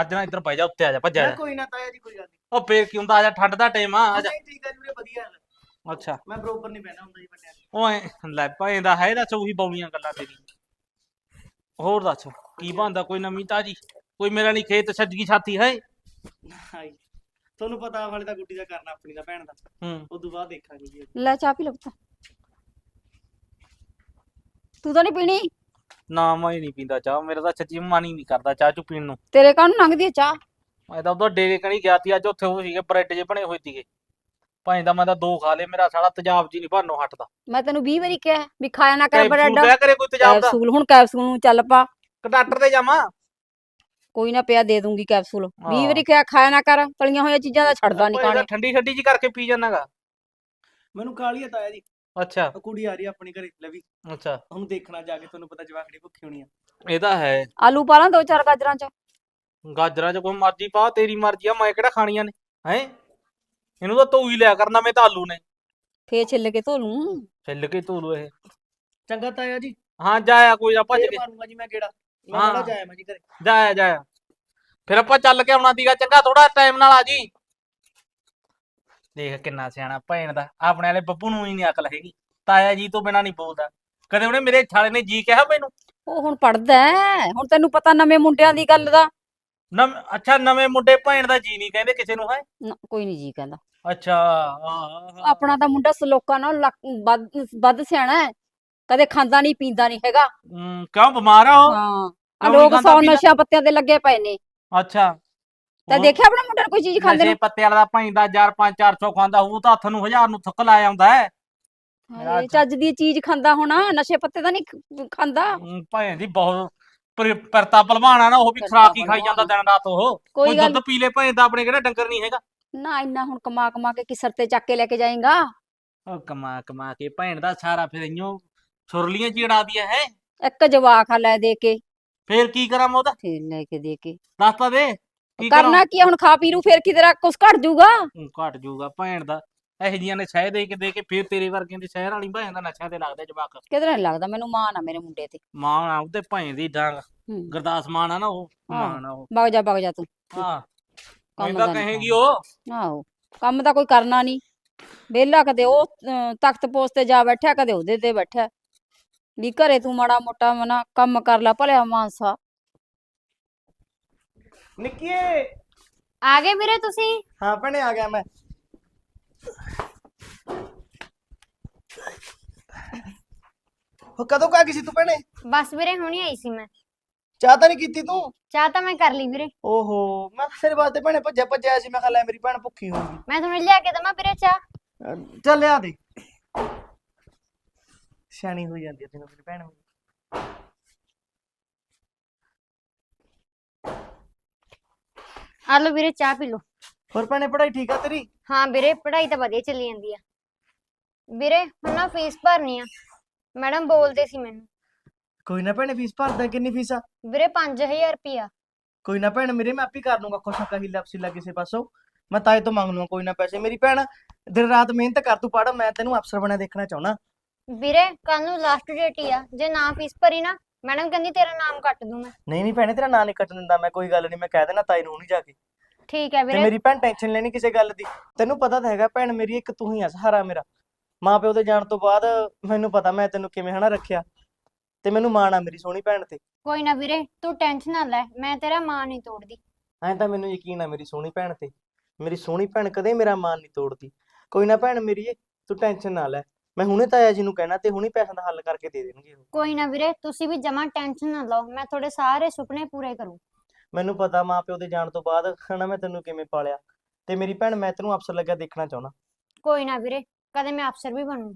ਅੱਜ ਨਾ ਇੱਧਰ ਪੈ ਜਾ ਉੱਤੇ ਆ ਜਾ ਭੱਜ ਜਾ। ਕੋਈ ਨਾ ਤਾਇਆ ਜੀ ਕੋਈ ਗੱਲ ਨਹੀਂ। ਉਹ ਫੇਰ ਕੀ ਹੁੰਦਾ ਆ ਜਾ ਠੰਡ ਦਾ ਟਾਈਮ ਆ ਆ ਜਾ। ਨਹੀਂ ਠੀਕ ਆ ਜੀ ਵਧੀਆ ਹੈ। ਅੱਛਾ। ਮੈਂ ਬਰੋਬਰ ਨਹੀਂ ਬਹਿਣਾ ਹੁੰਦਾ ਜੀ ਬੰਦਿਆਂ ਉਹ ਐ ਲੈ ਭਾਵੇਂ ਦਾ ਹੈ ਦੱਸ ਉਹੀ ਬੌਲੀਆਂ ਗੱਲਾਂ ਤੇਰੀ। ਹੋਰ ਦੱਸ ਕੀ ਬੰਦਾ ਕੋਈ ਨਵੀਂ ਤਾਜੀ? ਕੋਈ ਮੇਰਾ ਨਹੀਂ ਖੇਤ ਛੱਜਗੀ ਛਾਤੀ ਹੈ? ਹਾਂ ਜੀ ਤੁਹਾਨੂੰ ਪਤਾ ਵਾਲੇ ਦਾ ਗੁੱਡੀ ਦਾ ਕਰਨਾ ਆਪਣੀ ਦਾ ਭੈਣ ਦਾ। ਹੂੰ। ਉਸ ਤੋਂ ਬਾਅਦ ਦੇਖਾਂਗੇ ਜੀ। ਲੈ ਚਾਹ ਪੀ ਲੈ ਪੁੱਤ। ਤੂੰ ਤਾਂ ਨਹੀਂ ਪੀਣੀ? ਨਾ ਮੈਂ ਹੀ ਨਹੀਂ ਪੀਂਦਾ ਚਾਹ। ਮੇਰਾ ਤਾਂ ਸੱਚੀ ਮਨ ਹੀ ਨਹੀਂ ਕਰਦਾ ਚਾਹ ਚੁ ਪੀਣ ਨੂੰ। ਤੇਰੇ ਕਾਹਨੂੰ ਲੰਘਦੀ ਹੈ ਚਾਹ? ਮੈਂ ਤਾਂ ਉਧਰ ਡੇਰੇ ਕਣੀ ਗਿਆ ਤੀ ਅੱਜ ਉੱਥੇ ਉਹ ਸੀਗੇ ਬ੍ਰੈਡ ਜੇ ਬਣੇ ਹੋਏ ਸੀਗੇ। ਭਾਵੇਂ ਦਾ ਮੈਂ ਤਾਂ ਦੋ ਖਾ ਲਏ ਮੇਰਾ ਸਾਲਾ ਤੇਜ਼ਾਬ ਜੀ ਨਹੀਂ ਭਰਨੋਂ ਹਟਦਾ। ਮੈਂ ਤੈਨੂੰ 20 ਵਾਰੀ ਕਿਹਾ ਵੀ ਖਾਇਆ ਨਾ ਕਰ ਬਰੈਡ। ਕਰੇ ਕੋਈ ਤੇਜ਼ਾਬ ਦਾ? ਕੈਪਸੂਲ ਹੁਣ ਕੈਪਸੂਲ ਨੂੰ ਚੱਲ ਪਾ। ਡਾਕਟਰ ਤੇ ਜਾਵਾਂ? ਕੋਈ ਨਾ ਪਿਆ ਦੇ ਦੂੰਗੀ ਕੈਪਸੂਲ 20 ਹਾਂ। ਵਾਰੀ ਕਿਹਾ ਖਾਇਆ ਨਾ ਕਰ ਤਲੀਆਂ ਹੋਈਆਂ ਚੀਜ਼ਾਂ ਦਾ ਛੱਡਦਾ ਨਹੀਂ ਖਾਣੇ। ਠੰਡੀ ਠੰਡੀ ਜੀ ਕਰਕੇ ਪੀ ਜਾਣਾਗਾ ਮੈਨੂੰ ਕਾਲੀ ਤਾਇਆ ਜੀ। ਅੱਛਾ। ਉਹ ਕੁੜੀ ਆ ਰਹੀ ਆ ਆਪਣੀ ਘਰੇ ਲਵੀ ਅੱਛਾ। ਉਹਨੂੰ ਦੇਖਣਾ ਜਾ ਕੇ ਤੁਹਾਨੂੰ ਪਤਾ ਜਵਾਕੜੀ ਭੁੱਖੀ ਹੋਣੀ ਆ। ਇਹ ਤਾਂ ਹੈ। ਆਲੂ ਪਾ ਲਾਂ ਦੋ ਚਾਰ ਗਾਜਰਾਂ ਚ। ਗਾਜਰਾਂ ਚ ਕੋਈ ਮਰਜ਼ੀ ਪਾ ਤੇਰੀ ਮਰਜ਼ੀ ਆ ਮੈਂ ਕਿਹੜਾ ਖਾਣੀਆਂ ਨੇ ਹੈ? ਇਹਨੂੰ ਤਾਂ ਧੋ ਹੀ ਲਿਆ ਕਰਨਾ ਮੈਂ ਤਾਂ ਆਲੂ ਨੇ। ਫੇਰ ਛਿੱਲ ਕੇ ਧੋ ਲੂੰ। ਛਿੱਲ ਕੇ ਧੋ ਲੋ ਇਹ। ਚੰਗਾ ਤਾਇਆ ਜੀ। ਹਾਂ ਜਾਇਆ ਕੋਈ ਨਾ ਭੱਜ ਕੇ। ਮਾਰੂੰਗਾ ਜੀ ਮੈਂ ਕਿਹੜਾ ਮੈਂ ਹਾਂ। ਥੋੜਾ ਜਾਇਆ ਮੈਂ ਜੀ ਘਰੇ। ਜਾਇਆ ਜਾਇਆ। ਫਿਰ ਆਪਾਂ ਚੱਲ ਕੇ ਆਉਣਾ ਦੀਗਾ ਚੰਗਾ ਥੋੜਾ ਟਾਈਮ ਨਾਲ ਆ ਜੀ। ਦੇਖ ਕਿੰਨਾ ਸਿਆਣਾ ਭੈਣ ਦਾ ਆਪਣੇ ਵਾਲੇ ਬੱਬੂ ਨੂੰ ਹੀ ਨਹੀਂ ਅਕਲ ਹੈਗੀ। ਤਾਇਆ ਜੀ ਤੋਂ ਬਿਨਾ ਨਹੀਂ ਬੋਲਦਾ। ਕਦੇ ਉਹਨੇ ਮੇਰੇ ਛਾਲੇ ਨੇ ਜੀ ਕਿਹਾ ਮੈਨੂੰ? ਉਹ ਹੁਣ ਪੜਦਾ ਹੁਣ ਤੈਨੂੰ ਪਤਾ ਨਵੇਂ ਮੁੰਡਿਆਂ ਦੀ ਗੱਲ ਦਾ। ਨਮ ਅੱਛਾ ਨਵੇਂ ਮੁੰਡੇ ਭੈਣ ਦਾ ਜੀ ਨਹੀਂ ਕਹਿੰਦੇ ਕਿਸੇ ਨੂੰ ਹੈ? ਨਾ, ਕੋਈ ਨਹੀਂ ਜੀ ਕਹਿੰਦਾ। ਅੱਛਾ ਆਹ, ਆਪਣਾ ਤਾਂ ਮੁੰਡਾ ਸਲੋਕਾਂ ਨਾਲ ਲੱਕ- ਵੱਧ ਵੱਧ ਸਿਆਣਾ ਹੈ। ਕਦੇ ਖਾਂਦਾ ਨਹੀਂ ਪੀਂਦਾ ਨਹੀਂ ਹੈਗਾ। ਹਮ, ਕਿਉਂ ਬਿਮਾਰ ਆ ਉਹ? ਹਾਂ ਆ ਕਿਉਂ ਨੀ ਲੋਕ ਖਾਂਦਾ ਸੌ ਪੀਂਦਾ? ਨਸ਼ਿਆਂ ਪੱਤਿਆਂ ਤੇ ਲੱਗੇ ਪਏ ਨੇ। ਅੱਛਾ। ਤਾਂ ਦੇਖਿਆ ਆਪਣਾ ਮੁੰਡਾ ਨੂੰ ਕੋਈ ਚੀਜ਼ ਖਾਂਦੇ ਨਸ਼ੇ ਨੂੰ? ਪੱਤੇ ਵਾਲਾ ਦਾ ਪੈਂਦਾ 4 5 400 ਖਾਂਦਾ ਉਹ ਤਾਂ ਹੱਥ ਨੂੰ ਹਜ਼ਾਰ ਨੂੰ ਥੁੱਕ ਲਾਇਆ ਆਉਂਦਾ ਹੈ। ਹਾਏ, ਚੱਜ ਦੀ ਚੀਜ਼ ਖਾਂਦਾ ਹੋਣਾ ਨਸ਼ੇ ਪੱਤੇ ਤਾਂ ਨਹੀਂ ਖਾਂਦਾ। ਹਮ, ਭੈਣ ਦੀ ਬਹੁਤ ਪਰ- ਪਰਤਾ ਭਲਵਾਨ ਆ ਨਾ ਉਹ ਵੀ ਪਰਤਾ ਖਰਾਕ ਹੀ ਖਾਈ ਜਾਂਦਾ। ਦਿਨ ਰਾਤ ਉਹ। ਕੋਈ ਕੋਈ ਗੱਲ ਦੁੱਧ ਪੀ ਲੈ ਭੈਣ ਦਾ ਆਪਣੇ ਕਿਹੜਾ ਡੰਗਰ ਨਹੀਂ ਹੈਗਾ। ਨਾ ਇੰਨਾ ਹੁਣ ਕਮਾ ਕਮਾ ਕੇ ਕਿਸਰ ਤੇ ਚੱਕ ਕੇ ਲੈ ਕੇ ਜਾਏਗਾ। ਉਹ ਕਮਾ ਕਮਾ ਕੇ ਭੈਣ ਦਾ ਸਾਰਾ ਫਿਰ ਇਉਂ ਸੁਰਲੀਆਂ ਚ ਦਿਆ ਹੈ? ਇੱਕ ਜਵਾਕ ਆ ਲੈ ਦੇ ਕੇ। ਫੇਰ ਕੀ ਕਰਾਂ ਮੈਂ ਉਹਦਾ? ਫੇਰ ਲੈ ਕੇ ਦੇ ਕੇ। ਦੱਸ ਤਾਂ ਦੇ ਕੀ ਕਰਨਾ ਕੀ ਆ, ਹੁਣ ਖਾ ਪੀ ਲੂ ਫੇਰ ਕੀ ਤੇਰਾ ਕੁਛ ਘਟ ਜਾਊਗਾ? ਹੂੰ, ਘਟ ਜਾਊਗਾ ਭੈਣ ਦਾ। ਇਹੋ ਜੀਆਂ ਨੇ ਸਹਿ ਦੇ ਕੇ ਦੇ ਕੇ ਫੇਰ ਤੇਰੇ ਵਰਗਿਆਂ ਦੀ ਸਹਿਰ ਵਾਲੀ ਭੈਣ ਦਾ ਨਸ਼ਾ ਤੇ ਲੱਗਦਾ ਜਵਾਕ। ਕਿਧਰੇ ਨੀ ਲੱਗਦਾ ਮੈਨੂੰ ਮਾਨ ਆ ਮੇਰੇ ਮੁੰਡੇ ਤੇ। ਮਾਂ ਆ ਉਹਦੇ ਭੈਣ ਦੀ ਡਾਂਗ। ਹੂੰ। ਗੁਰਦਾਸ ਮਾਨ ਆ ਨਾ ਉਹ ਹਾਂ। ਮਾਨ ਆ ਉਹ। ਵਗ ਜਾ ਵਗ ਜਾ ਤੂੰ। ਹਾਂ ਕੰਮ ਦਾ ਨੀ ਕਹੇਗੀ ਉਹ। ਆਹੋ ਕੰਮ ਤਾਂ ਕੋਈ ਕਰਨਾ ਨਹੀਂ ਵਿਹਲਾ ਕਦੇ ਉਹ ਤਖਤ ਪੋਸਟ ਤੇ ਜਾ ਬੈਠਿਆ ਕਦੇ ਉਹਦੇ ਤੇ ਬੈਠਾ ਵੀ ਘਰੇ ਤੂੰ ਮਾੜਾ ਮੋਟਾ ਮਨਾ ਕੰਮ ਕਰ ਲੈ ਭਲਿਆ ਮਾਨਸਾ। ਨਿੱਕੀਏ। ਆ ਗਏ ਵੀਰੇ ਤੁਸੀਂ? ਹਾਂ ਭੈਣੇ ਆ ਗਿਆ ਮੈਂ। ਉਹ ਕਦੋਂ ਕਾ ਗਈ ਸੀ ਤੂੰ ਭੈਣੇ? ਬਸ ਵੀਰੇ ਹੁਣੀ ਆਈ ਸੀ ਮੈਂ। ਚਾਹ ਤਾਂ ਨਹੀਂ ਕੀਤੀ ਤੂੰ? ਚਾਹ ਤਾਂ ਮੈਂ ਕਰ ਲਈ ਵੀਰੇ। ਓਹੋ ਮੈਂ ਤੇਰੇ ਵਾਸਤੇ ਭੈਣੇ ਭੱਜਿਆ ਭੱਜਿਆ ਸੀ ਮੈਂ ਕਿਹਾ ਲੈ ਮੇਰੀ ਭੈਣ ਭੁੱਖੀ ਹੋਊਗੀ ਮੈਂ ਤੁਹਾਨੂੰ ਲਿਆ ਕੇ ਦਵਾਂ ਵੀਰੇ ਚਾਹ। ਅਹ ਚੱਲ ਲਿਆ ਦੇ। ਸਿਆਣੀ ਹੋਈ ਜਾਂਦੀ ਹੈ ਤੈਨੂੰ ਮੇਰੀ ਭੈਣ ਵੀ। ਆ ਲਓ ਵੀਰੇ ਚਾਹ ਪੀ ਲਓ। ਹੋਰ ਭੈਣੇ ਪੜ੍ਹਾਈ ਠੀਕ ਆ ਤੇਰੀ? ਹਾਂ ਵੀਰੇ ਪੜ੍ਹਾਈ ਤਾਂ ਵਧੀਆ ਚੱਲੀ ਜਾਂਦੀ ਆ। ਵੀਰੇ ਹੁਣ ਨਾ ਫੀਸ ਭਰਨੀ ਆ। ਮੈਡਮ ਬੋਲਦੇ ਸੀ ਮੈਨੂੰ। ਕੋਈ ਨਾ ਭੈਣੇ ਫੀਸ ਭਰਦਾ ਕਿੰਨੀ ਫੀਸ ਆ? ਵੀਰੇ 5000 ਰੁਪਿਆ ਕੋਈ ਨਾ ਭੈਣ ਮੇਰੇ ਮੈਂ ਆਪੇ ਕਰ ਲੂੰਗਾ ਕੁਛ ਨਾ ਹੀਲਾ ਵਸੀਲਾ ਕਿਸੇ ਪਾਸੋਂ। ਮੈਂ ਤਾਏ ਤੋਂ ਮੰਗ ਲੂੰਗਾ ਕੋਈ ਨਾ ਪੈਸੇ। ਮੇਰੀ ਭੈਣ ਦਿਨ ਰਾਤ ਮਿਹਨਤ ਕਰ ਤੂੰ ਪੜ ਮੈਂ ਤੈਨੂੰ ਅਫਸਰ ਬਣਿਆ ਦੇਖਣਾ ਚਾਹੁੰਦਾ। ਵੀਰੇ ਕੱਲ ਨੂੰ ਲਾਸਟ ਡੇਟ ਹੀ ਆ। ਜੇ ਨਾ ਫੀਸ ਭਰੀ ਨਾ ਮੈਡਮ ਕਹਿੰਦੀ ਤੇਰਾ ਨਾਮ ਕੱਟ ਦੂੰ ਮੈਂ। ਨਹੀਂ ਨਹੀਂ ਭੈਣੇ ਤੇਰਾ ਨਾਂ ਨਹੀਂ ਕੱਟਣ ਦਿੰਦਾ। ਮੈਂ ਕੋਈ ਗੱਲ ਨਹੀਂ ਮੈਂ ਕਹਿ ਦੇਣਾ ਤਾਈ ਨੂੰ ਨਹੀਂ ਜਾ ਕੇ। ਠੀਕ ਹੈ ਤੇ ਵੀਰੇ। ਮੇਰੀ ਭੈਣ ਟੈਨਸ਼ਨ ਲੈਣੀ ਕਿਸੇ ਗੱਲ ਦੀ। ਤੈਨੂੰ ਪਤਾ ਤਾਂ ਹੈਗਾ ਭੈਣ ਮੇਰੀ ਇੱਕ ਤੂੰ ਹੀ ਆ ਸਹਾਰਾ ਮੇਰਾ। ਮਾਂ ਪਿਓ ਦੇ ਜਾਣ ਤੋਂ ਬਾਅਦ ਮੈਨੂੰ ਪਤਾ ਮੈਂ ਤੈਨੂੰ ਕਿਵੇਂ ਹਨਾ ਰੱਖਿਆ। ਤੇ ਮੈਨੂੰ ਮਾਣ ਆ ਮੇਰੀ ਸੋਹਣੀ ਭੈਣ ਤੇ। ਕੋਈ ਨਾ ਵੀਰੇ ਤੂੰ ਟੈਨਸ਼ਨ ਨਾ ਲੈ ਮੈਂ ਤੇਰਾ ਮਾਂ ਨਹੀਂ ਤੋੜਦੀ। ਐਂ ਤਾਂ ਮੈਨੂੰ ਯਕੀਨ ਆ ਮੇਰੀ ਸੋਹਣੀ ਭੈਣ ਤੇ। ਮੇਰੀ ਸੋਹਣੀ ਭੈਣ ਕਦੇ ਮੇਰਾ ਮਾਣ ਨਹੀਂ ਤੋੜਦੀ। ਕੋਈ ਨਾ ਭੈਣ ਮੇਰੀ ਤੂੰ ਟੈਨਸ਼ਨ ਨਾ ਲੈ। ਮੈਂ ਹੁਣੇ ਤਾਇਆ ਜੀ ਨੂੰ ਕਹਿਣਾ ਤੇ ਹੁਣੇ ਪੈਸਿਆਂ ਦਾ ਹੱਲ ਕਰਕੇ ਦੇ ਦੇਣਗੇ ਉਹ। ਕੋਈ ਨਾ ਵੀਰੇ ਤੁਸੀਂ ਵੀ ਜਮਾ ਟੈਨਸ਼ਨ ਨਾ ਲਓ ਮੈਂ ਤੁਹਾਡੇ ਸਾਰੇ ਸੁਪਨੇ ਪੂਰੇ ਕਰੂੰ। ਮੈਨੂੰ ਪਤਾ ਮਾਂ ਪਿਓ ਦੇ ਜਾਣ ਤੋਂ ਬਾਅਦ ਹਨਾ ਮੈਂ ਤੈਨੂੰ ਕਿਵੇਂ ਪਾਲਿਆ। ਤੇ ਮੇਰੀ ਭੈਣ ਮੈਂ ਤੈਨੂੰ ਅਫਸਰ ਲੱਗਿਆ ਦੇਖਣਾ ਚਾਹੁੰਦਾ। ਕੋਈ ਨਾ ਵੀਰੇ ਕਦੇ ਮੈਂ ਅਫਸਰ ਵੀ ਬਣੂ।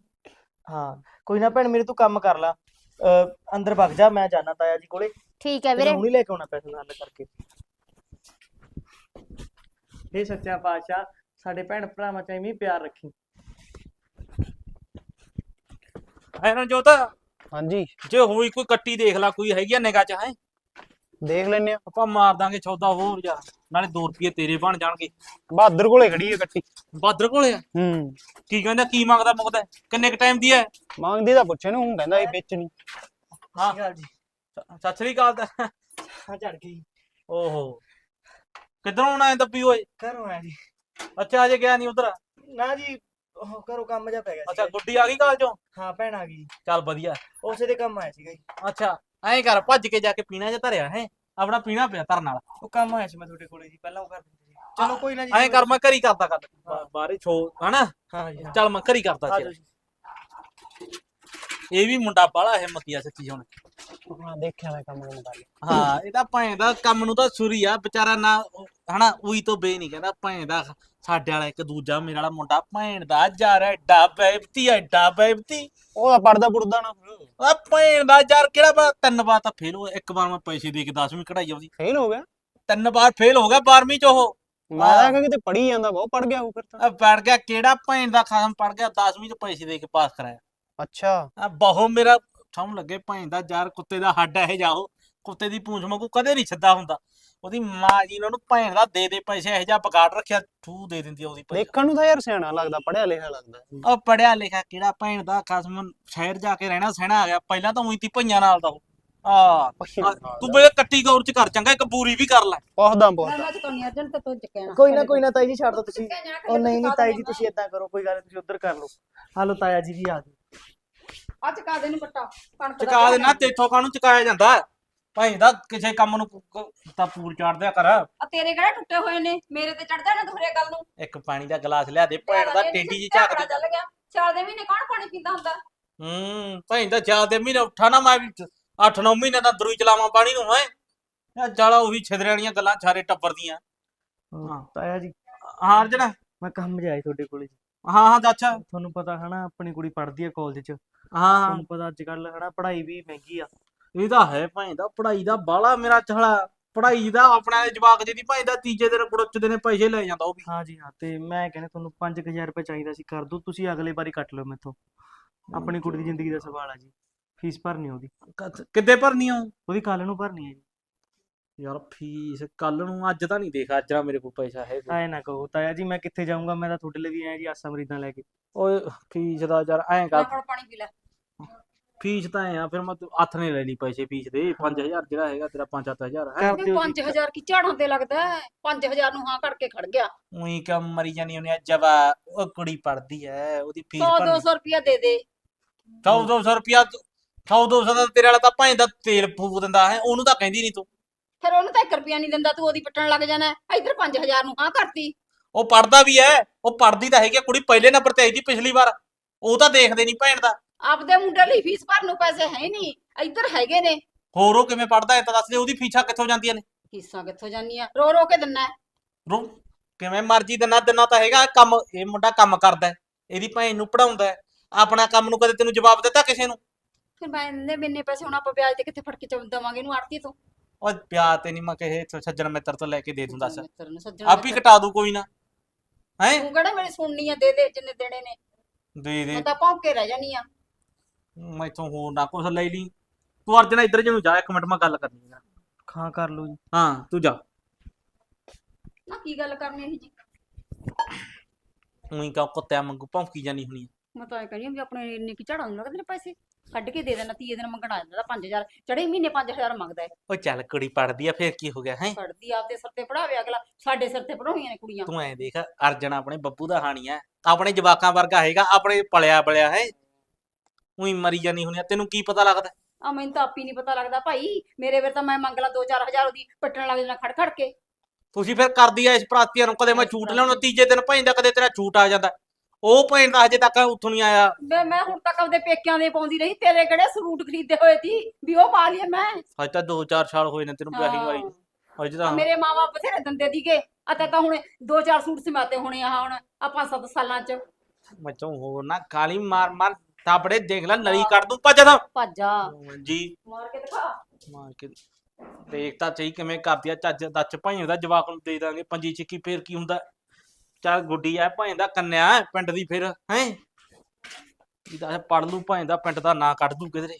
ਹਾਂ ਕੋਈ ਨਾ ਭੈਣ ਮੇਰੇ ਤੂੰ ਕੰਮ ਕਰ ਲਾ। ਅਹ ਅੰਦਰ ਵਗ ਜਾ ਮੈਂ ਜਾਣਾ ਤਾਇਆ ਜੀ ਕੋਲੇ। ਠੀਕ ਹੈ ਵੀਰੇ। ਹੁਣੇ ਲੈ ਕੇ ਆਉਣਾ ਪੈਸੇ ਹੱਲ ਕਰਕੇ। ਇਹ ਸੱਚਾ ਪਾਤਸ਼ਾਹ ਸਾਡੇ ਭੈਣ ਭਰਾਵਾਂ ਚ ਐਵੇਂ ਹੀ ਪਿਆਰ ਰੱਖੀ। ਐਰਨ ਜੋਤ ਹਾਂਜੀ। ਜੇ ਹੋਈ ਕੋਈ ਕੱਟੀ ਦੇਖ ਲੈ ਕੋਈ ਹੈਗੀ ਆ ਨਿਗਾਹ ਚ ਹੈ? ਦੇਖ ਲੈਨੇ ਆ। ਆਪਾਂ ਮਾਰ ਦਾਂਗੇ ਸੌਦਾ ਹੋਰ ਯਾਰ ਨਾਲੇ 2 ਰੁਪਏ ਤੇਰੇ ਬਣ ਜਾਣਗੇ। ਬਹਾਦਰ ਕੋਲੇ ਖੜੀ ਹੈ ਕੱਟੀ। ਬਾਦਰ ਕੋਲੇ ਆ? ਹੂੰ। ਕੀ ਕਹਿੰਦਾ ਕੀ ਮੰਗਦਾ ਮੁਕਦਾ? ਕਿੰਨੇ ਕ ਟਾਈਮ ਦੀ ਹੈ ਮੰਗਦੀ ਤਾਂ ਪੁੱਛੇ ਨੂੰ ਹੁਣ ਕਹਿੰਦਾ ਇਹ ਵੇਚਣੀ ਹਾਂ। ਗੱਲ ਜੀ। ਸਤਿ ਸ੍ਰੀ ਅਕਾਲ ਦਾ ਹਾਂ ਝੜ ਗਈ। ਓਹੋ। ਕਿੱਧਰੋਂ ਆਉਣਾ ਹੈ ਦੱਬੀ ਓਏ? ਘਰੋਂ ਆਇਆ ਜੀ। ਅੱਛਾ ਅਜੇ ਗਿਆ ਨਹੀਂ ਉਧਰ? ਨਾ ਜੀ ਉਹ ਘਰੋਂ ਕੰਮ ਜਾ ਪੈ ਗਿਆ ਅੱਛਾ ਸੀਗਾ। ਗੁੱਡੀ ਆ ਗਈ ਕਾਲਜੋਂ? ਹਾਂ ਭੈਣ ਆ ਗਈ ਚੱਲ ਵਧੀਆ। ਉਸੇ ਦੇ ਕੰਮ ਆਇਆ ਸੀਗਾ ਜੀ। ਅੱਛਾ ਐਂ ਕਰ ਭੱਜ ਕੇ ਜਾ ਕੇ ਪੀਣਾ ਜਾਂ ਧਰਿਆ ਹੈ? ਆਪਣਾ ਪੀਣਾ ਪਿਆ ਧਰਨ ਨਾਲ ਉਹ ਕੰਮ ਆਇਆ ਸੀ ਮੈਂ ਤੁਹਾਡੇ ਕੋਲੇ ਜੀ ਪਹਿਲਾਂ ਉਹ ਕਰ ਦਿੰਦੇ ਚਲੋ ਕੋਈ ਨਾ ਜੀ ਐਂ ਕਰ ਮੈਂ ਘਰੀ ਕਰਦਾ ਕਰ ਹਾਂ। ਬਾਰੇ ਛੋ ਹਨਾ? ਹਾਂ ਜੀ ਹਾਂ। ਚੱਲ ਮੈਂ ਘਰੀ ਕਰਦਾ ਆ ਚੱਲ ਜੀ। ਇਹ ਵੀ ਮੁੰਡਾ ਬਾਲਾ ਹਿੰਮਤੀ ਆ ਸੱਚੀ ਹੁਣ। ਹਾਂ ਦੇਖਿਆ ਮੈਂ ਕੰਮ ਨੂੰ ਕਰ ਹਾਂ ਇਹ ਤਾਂ ਭੈਣ ਦਾ ਕੰਮ ਨੂੰ ਤਾਂ ਸੁਰੀ ਆ ਵਿਚਾਰਾ ਨਾ ਹਨਾ ਉਹੀ ਤੋਂ ਬੇ ਨਹੀਂ ਕਹਿੰਦਾ ਭੈਣ ਦਾ ਸਾਡੇ ਵਾਲਾ ਇੱਕ ਦੂਜਾ ਮੇਰੇ ਵਾਲਾ ਮੁੰਡਾ ਭੈਣ ਦਾ ਯਾਰ ਐਡਾ ਬੇਬਤੀ ਐਡਾ ਬੇਬਤੀ ਉਹ ਤਾਂ ਪੜਦਾ ਪੁੜਦਾ ਨਾ। ਆ ਭੈਣ ਦਾ ਯਾਰ ਕਿਹੜਾ ਵਾ? ਤਿੰਨ ਵਾਰ ਤਾਂ ਫੇਲ ਹੋਇਆ ਇੱਕ ਵਾਰ ਮੈਂ ਪੈਸੇ ਦੇ ਕੇ 10ਵੀਂ ਕਢਾਈ ਆਉਂਦੀ ਫੇਲ ਹੋ ਗਿਆ? ਤਿੰਨ ਵਾਰ ਫੇਲ ਹੋ ਗਿਆ 12ਵੀਂ ਚ ਉਹ। ਮੈਂ ਤਾਂ ਕਿਹਾ ਕਿਤੇ ਪੜੀ ਜਾਂਦਾ ਬਹੁਤ ਪੜ ਗਿਆ ਉਹ ਫਿਰ ਤਾਂ। ਆ ਪੜ ਗਿਆ ਕਿਹੜਾ ਭੈਣ ਦਾ ਖਾਸਮ ਪੜ ਗਿਆ 10ਵੀਂ ਚ ਪੈਸੇ ਦੇ ਕੇ ਪਾਸ ਕਰਾਇਆ। ਅੱਛਾ। ਆ ਬਹੁ ਮੇਰਾ ਸਮਝ ਲੱਗੇ ਭੈਣ ਦਾ ਯਾਰ ਕੁੱਤੇ ਦਾ ਹੱਡ ਇਹ ਜਾਓ ਕੁੱਤੇ ਦੀ ਪੂੰਛ ਵਾਂਗੂ ਕਦੇ ਨਹੀਂ ਛੱਦਾ ਹੁੰਦਾ। ਉਹਦੀ ਮਾਂ ਜੀ ਨੇ ਉਹਨੂੰ ਭੈਣ ਦਾ ਦੇ ਦੇ ਪੈਸੇ ਇਹੋ ਜਿਹਾ ਵਿਗਾੜ ਰੱਖਿਆ ਥੂ ਦੇ ਦਿੰਦੀ ਆ ਉਹਦੀ ਪੈਸੇ ਦੇਖਣ ਨੂੰ ਤਾਂ ਯਾਰ ਸਿਆਣਾ ਲੱਗਦਾ ਪੜਿਆ ਲਿਖਿਆ ਲੱਗਦਾ। ਉਹ ਪੜਿਆ ਲਿਖਿਆ ਕਿਹੜਾ ਭੈਣ ਦਾ ਖਸਮ ਸ਼ਹਿਰ ਜਾ ਕੇ ਰਹਿਣਾ ਸਹਿਣਾ ਆ ਗਿਆ ਪਹਿਲਾਂ ਤਾਂ ਉਹੀ ਤੀ ਭਈਆਂ ਨਾਲ ਦਾ ਉਹ। ਆ ਤੂੰ ਬੇ ਕੱਟੀ ਗੌਰ ਚ ਕਰ ਚੰਗਾ ਇੱਕ ਪੂਰੀ ਵੀ ਕਰ ਲੈ। ਪੁੱਛਦਾ ਪੁੱਛਦਾ ਮੈਂ ਚੁਕਾਉਣੀ ਅਰਜਨ ਤੇ ਤੂੰ ਚੱਕਿਆ ਕੋਈ ਨਾ ਕੋਈ ਨਾ ਤਾਈ ਜੀ ਛੱਡ ਦੋ ਤੁਸੀਂ। ਉਹ ਨਹੀਂ ਨਹੀਂ ਤਾਈ ਜੀ ਤੁਸੀਂ ਏਦਾਂ ਕਰੋ ਕੋਈ ਗੱਲ ਨੀ, ਤੁਸੀਂ ਉਧਰ ਕਰ ਲਓ। ਹਾਲੋ ਤਾਇਆ ਜੀ ਵੀ ਆ ਗਏ। ਆ ਚਕਾ ਦੇ ਨੂੰ ਪੱਟਾ ਕਣਕ ਦਾ ਚਕਾ ਦੇਣਾ ਤੇਥੋਂ ਕਾਹਨੂੰ ਚਕਾਇਆ ਜਾਂਦਾ। ਭਾਈ ਦਾ ਕਿਸੇ ਕੰਮ ਨੂੰ ਕ- ਕ- ਤਾਂ ਪੂਰ ਚਾੜ ਦਿਆ ਕਰ। ਆ ਤੇਰੇ ਕਿਹੜੇ ਟੁੱਟੇ ਹੋਏ ਨੇ? ਮੇਰੇ ਤੇ ਚੜਦਾ ਨਾ ਦੁਹਰੇ ਗੱਲ ਨੂੰ। ਇੱਕ ਪਾਣੀ ਦਾ ਗਲਾਸ ਲਿਆ ਦੇ ਭੈਣ ਦਾ ਟੇਡੀ ਜੀ ਝਾਕਦੀ ਚੱਲ ਗਿਆ। ਚਾਰ ਦੇ ਮਹੀਨੇ ਕੌਣ ਪਾਣੀ ਪੀਂਦਾ ਹੁੰਦਾ? ਹੂੰ ਭਾਈ ਦਾ ਚਾਰ ਦੇ ਮਹੀਨੇ ਉੱਠਾ ਨਾ ਮੈਂ ਵੀ 8-9 ਮਹੀਨੇ ਦਾ ਦਰੂਈ ਚਲਾਵਾਂ ਪਾਣੀ ਨੂੰ ਹੈ। ਇਹ ਜਾਲਾ ਉਹੀ ਛਿਦਰਿਆਂ ਵਾਲੀਆਂ ਗੱਲਾਂ ਸਾਰੇ ਟੱਬਰ ਦੀਆਂ। ਹਾਂ, ਤਾਇਆ ਜੀ। ਹਾਂ ਅਰਜਨ। ਮੈਂ ਕੰਮ ਜਾਈ ਤੁਹਾਡੇ ਕੋਲੇ। ਜੀ ਹਾਂ ਹਾਂ ਅੱਛਾ ਤੁਹਾਨੂੰ ਪਤਾ ਹਨਾ ਆਪਣੀ ਕੁੜੀ ਪੜ੍ਹਦੀ ਹੈ ਕਾਲਜ 'ਚ। ਹਾਂ। ਤੁਹਾਨੂੰ ਪਤਾ ਅੱਜ ਕੱਲ ਹਨਾ ਪੜ੍ਹਾਈ ਵੀ ਮਹਿੰਗੀ ਆ। ਇਹਦਾ ਹੈ ਭਾਈ ਦਾ ਪੜ੍ਹਾਈ ਦਾ ਬਾਲਾ ਮੇਰਾ ਚਹਲਾ ਪੜ੍ਹਾਈ ਦਾ ਆਪਣਾ ਜਵਾਕ ਜਿਹਦੀ ਭਾਈ ਦਾ ਤੀਜੇ ਦਿਨ ਕੁੜਚਦੇ ਨੇ ਪੈਸੇ ਲੈ ਜਾਂਦਾ ਉਹ ਵੀ। ਹਾਂ ਜੀ ਹਾਂ ਤੇ ਮੈਂ ਕਹਿੰਦਾ ਤੁਹਾਨੂੰ 5000 ਰੁਪਏ ਚਾਹੀਦਾ ਸੀ ਕਰ ਦੋ ਤੁਸੀਂ ਅਗਲੇ ਵਾਰੀ ਕੱਟ ਲਓ ਮੈਥੋਂ। ਆਪਣੀ ਕੁੜੀ ਦੀ ਜ਼ਿੰਦਗੀ ਦਾ ਸਵਾਲ ਆ ਜੀ ਫੀਸ ਭਰਨੀ ਉਹਦੀ। ਕਦ- ਭਰਨੀ ਆ ਉਹਦੀ ਕੱਲ ਨੂੰ ਭਰਨੀ ਹੈ ਜੀ। ਯਾਰ ਫੀਸ ਕੱਲ ਨੂੰ ਅੱਜ ਤਾਂ ਨਹੀਂ ਦੇਖ ਅੱਜ ਨਾ ਮੇਰੇ ਕੋਲ ਪੈਸਾ ਹੈ ਐ ਨਾ ਕਹੋ ਤਾਇਆ ਜੀ ਮੈਂ ਕਿੱਥੇ ਜਾਊਂਗਾ ਮੈਂ ਤਾਂ ਤੁਹਾਡੇ ਲਈ ਵੀ ਆਇਆ ਜੀ ਆਸਾਂ ਮਰੀਦਾਂ ਲੈ ਕੇ। ਓਏ ਫੀਸ ਦਾ ਯਾਰ ਐਂ ਕਰ। ਪਾਣੀ ਪੀ ਲੈ। ਫੀਸ ਤਾਂ ਐਂ ਆ ਫਿਰ ਮੈਂ ਹੱਥ ਨੇ ਲੈ ਲਈ ਪੈਸੇ ਫੀਸ ਦੇ 5000 ਜਿਹੜਾ ਹੈਗਾ ਤੇਰਾ 5-7000 ਹੈ। ਕਰ ਇਹ ਦਿਓ ਜੀ 5000 ਕੀ ਝਾੜਾਂ ਤੇ ਲੱਗਦਾ ਹੈ? 5000 ਨੂੰ ਹਾਂ ਕਰਕੇ ਖੜ ਗਿਆ। ਉਹੀ ਕੰਮ ਮਰੀ ਜਾਨੀ ਉਹਨੇ ਜਵਾ ਉਹ ਕੁੜੀ ਪੜਦੀ ਐ ਉਹਦੀ ਫੀਸ 100 ਭਰਨੀ। 200 ਰੁਪਇਆ ਦੇ ਦੇ। 100-200 ਰੁਪਿਆ 100-200 ਦਾ ਤੇਰੇ ਵਾਲਾ ਤਾਂ ਭਾਂ ਦਾ ਤੇਲ ਫੂਕ ਦਿੰਦਾ ਹੈ ਉਹਨੂੰ ਤਾਂ ਕਹਿੰਦੀ ਨਹੀਂ ਤੂੰ। ਫਿਰ ਉਹਨੂੰ ਤਾਂ 1 ਰੁਪਿਆ ਨਹੀਂ ਦਿੰਦਾ ਤੂੰ ਉਹਦੀ ਪੱਟਣ ਲੱਗ ਜਾਣਾ। ਇੱਧਰ 5000 ਨੂੰ ਹਾਂ ਕਰਤੀ। ਉਹ ਪੜਦਾ ਵੀ ਐ ਉਹ ਪੜਦੀ ਤਾਂ ਹੈਗੀ ਆ, ਕੁੜੀ ਪਹਿਲੇ ਨੰਬਰ ਤੇ ਆਈ ਦੀ ਪਿਛਲੀ ਵਾਰ। ਉਹ ਤਾਂ ਦੇਖਦੇ ਨਹੀਂ ਭੈਣ ਦਾ। ਆਪਦੇ ਮੁੰਡੇ ਲਈ ਫੀਸ ਭਰਨ ਨੂੰ ਪੈਸੇ ਹੈ ਨਹੀਂ ਇੱਧਰ ਹੈਗੇ ਨੇ। ਹੋਰ ਉਹ ਕਿਵੇਂ ਪੜਦਾ ਐ ਤਾਂ ਦੱਸ ਦੇ ਉਹਦੀ ਫੀਸਾਂ ਕਿੱਥੋਂ ਜਾਂਦੀਆਂ ਨੇ? ਫੀਸਾਂ ਕਿੱਥੋਂ ਜਾਨੀਆਂ ਰੋ ਰੋ ਕੇ ਦਿੰਨਾ ਹੈ। ਰੋ ਕਿਵੇਂ ਮਰਜ਼ੀ ਦਿਨਾ ਦਿਨਾ ਤਾਂ ਹੈਗਾ ਕੰਮ ਇਹ ਮੁੰਡਾ ਕੰਮ ਕਰਦਾ ਹੈ, ਇਹਦੀ ਭੈਣ ਨੂੰ ਪੜਾਉਂਦਾ ਹੈ, ਆਪਣਾ ਕੰਮ ਨੂੰ ਕਦੇ ਤੈਨੂੰ ਜਵਾਬ ਦਿੱਤਾ ਕਿਸੇ ਨੂੰ? ਫਿਰ ਮੈਂ ਇੰਨੇ ਬਿੰਨੇ ਪੈਸੇ ਹੁਣ ਆਪਾਂ ਵਿਆਜ ਤੇ ਕਿੱਥੇ ਫੜ ਕੇ ਚੁ ਦਵਾਂਗੇ ਇਹਨੂੰ ਆੜਤੀ ਤੋਂ? ਉਹ ਪਿਆਰ ਤੇ ਨਹੀਂ ਮੈਂ ਕਹੇ ਸੱਜਣ ਮਿੱਤਰ ਤੋਂ ਲੈ ਕੇ ਦੇ ਦੂੰ ਦੱਸ। ਮਿੱਤਰ ਨੂੰ ਸੱਜਣ ਆਪ ਹੀ ਮਿੱਤਰ। ਕਟਾ ਦੂ ਕੋਈ ਨਾ। ਹੈ? ਤੂੰ ਕਿਹੜਾ ਮੇਰੀ ਸੁਣਨੀ ਆ ਦੇ ਦੇ ਜਿੰਨੇ ਦੇਣੇ ਨੇ। ਦੇ ਦੇ। ਮੈਂ ਤਾਂ ਭੌਂਕ ਰਹਿ ਜਾਨੀ ਆ। ਮੈਥੋਂ ਹੋਰ ਨਾ ਕੁਛ ਲੈ ਲਈ। ਤੂੰ ਅਰਜਨ ਇੱਧਰ ਜਿਹਨੂੰ ਜਾ ਇੱਕ ਮਿੰਟ ਮੈਂ ਗੱਲ ਕਰਨੀ ਹੈ ਖਾਂ ਕਰ ਲਓ ਜੀ। ਹਾਂ ਤੂੰ ਜਾ। ਨਾ ਕੀ ਗੱਲ ਕਰਨੀ ਇਹ ਜੀ? ਉਹੀ ਕਾ ਕੁੱਤਿਆਂ ਵਾਂਗੂ ਭੌਂਕੀ ਜਾਨੀ ਹੁਣੀ ਮੈਂ ਤਾਂ ਇਹ ਕਹਿੰਦੀ ਹਾਂ ਵੀ ਆਪਣੇ ਇੰਨੇ ਕੀ ਝਾੜਾਂ ਨੂੰ ਲੱਗਦੇ ਨੇ ਪੈਸੇ ਕੱਢ ਕੇ ਦੇ ਦੇਣਾ ਤੀਏ ਦਿਨ ਮੰਗਣਾ ਜਾਂਦਾ 5000 ਚੜੇ ਮਹੀਨੇ 5000 ਮੰਗਦਾ ਹੈ ਉਹ ਚੱਲ ਕੁੜੀ ਪੜਦੀ ਆ ਫੇਰ ਕੀ ਹੋ ਗਿਆ ਹੈ? ਪੜਦੀ ਆਪਦੇ ਸਿਰ ਤੇ ਪੜਾਵੇ ਅਗਲਾ ਸਾਡੇ ਸਿਰ ਤੇ ਪੜਾਉਣੀਆਂ ਨੇ ਕੁੜੀਆਂ। ਤੂੰ ਐ ਦੇਖ ਅਰਜਨ ਆਪਣੇ ਬੱਬੂ ਦਾ ਹਾਣੀ ਐ ਆਪਣੇ ਜਵਾਕਾਂ ਵਰਗਾ ਹੈਗਾ ਆਪਣੇ ਪਲਿਆ ਬਲਿਆ ਹੈ? ਉਹੀ ਮਰੀ ਜਾਨੀ ਹੁਣੀ ਆ, ਤੈਨੂੰ ਕੀ ਪਤਾ ਲੱਗਦਾ? ਆ ਮੈਨੂੰ ਤਾਂ ਆਪੀ ਨਹੀਂ ਪਤਾ ਲੱਗਦਾ ਭਾਈ ਮੇਰੇ ਵੇਰ ਤਾਂ ਮੈਂ ਮੰਗ ਲਾ 2-4000 ਉਹਦੀ ਪੱਟਣ ਲੱਗ ਜਾਣਾ ਖੜ ਖੜ ਕੇ। ਤੁਸੀਂ ਫਿਰ ਕਰਦੀ ਐ ਇਸ ਪ੍ਰਾਤੀਆਂ ਨੂੰ ਕਦੇ ਮੈਂ ਛੂਟ ਲਿਆਉਣਾ ਤੀਜੇ ਦਿਨ ਭੈਂਦਾ ਕਦੇ ਤੇਰਾ ਛੂਟ ਆ ਜਾਂਦਾ। ਉਹ ਭੈਣ ਦਾ ਹਜੇ ਤੱਕ ਉੱਥੋਂ ਨਹੀਂ ਆਇਆ। ਮੈਂ ਮੈਂ ਹੁਣ ਤੱਕ ਆਪਦੇ ਪੇਕਿਆਂ ਦੇ ਪਾਉਂਦੀ ਰਹੀ ਤੇਰੇ ਕਿਹੜੇ ਸੂਟ ਖਰੀਦੇ ਹੋਏ ਸੀ? ਵੀ ਉਹ ਪਾ ਲਈਏ ਮੈਂ। ਹਜੇ ਤਾਂ 2-4 ਸਾਲ ਹੋਏ ਨੇ ਤੈਨੂੰ ਵਿਆਹੀ ਨੂੰ ਆਈ ਹਾਂ। ਨੂੰ। ਹਜੇ ਆ ਤਾਂ ਮੇਰੇ ਮਾਵਾ ਬਥੇਰੇ ਦੰਦੇ ਦੀਗੇ ਅਤੇ ਤਾਂ ਹੁਣ ਦੋ ਚਾਰ ਸੂਟ ਸਿਮਾਤੇ ਹੋਣੇ ਆ ਹੁਣ ਆ ਪੰਜ ਸੱਤ ਸਾਲਾਂ ਚ। ਮੈਥੋਂ ਹੋਰ ਨਾ ਕਾਲੀ ਮਾਰ ਮਾਰ ਥਾਪੜੇ ਦੇਖ ਲੈ ਨਲੀ ਕੱਢ ਦੂੰ ਭੱਜ ਜਾ ਭੱਜਾ ਜੀ ਮਾਰ ਕੇ ਦਿਖਾ। ਮਾਰ ਕੇ ਦੇਖ ਤਾਂ ਸਹੀ ਕਿਵੇਂ ਕਰਦੀ ਆ ਚੱਜ ਦੱਚ ਭਾਈ ਦਾ ਜਵਾਕ ਨੂੰ ਦੇ ਦਾਂਗੇ ਪੰਜੀ ਚਿੱਕੀ ਫੇਰ ਕੀ ਹੁੰਦਾ? ਚੱਲ ਗੁੱਡੀ ਆ ਭਾਈ ਦਾ ਕੰਨਿਆ ਪਿੰਡ ਦੀ ਫਿਰ ਹੈ? ਇਹਦਾ ਪੜ ਲੂ ਭਾਈ ਦਾ ਪਿੰਡ ਦਾ ਨਾਂ ਕੱਢ ਦੂ ਕਿਧਰੇ।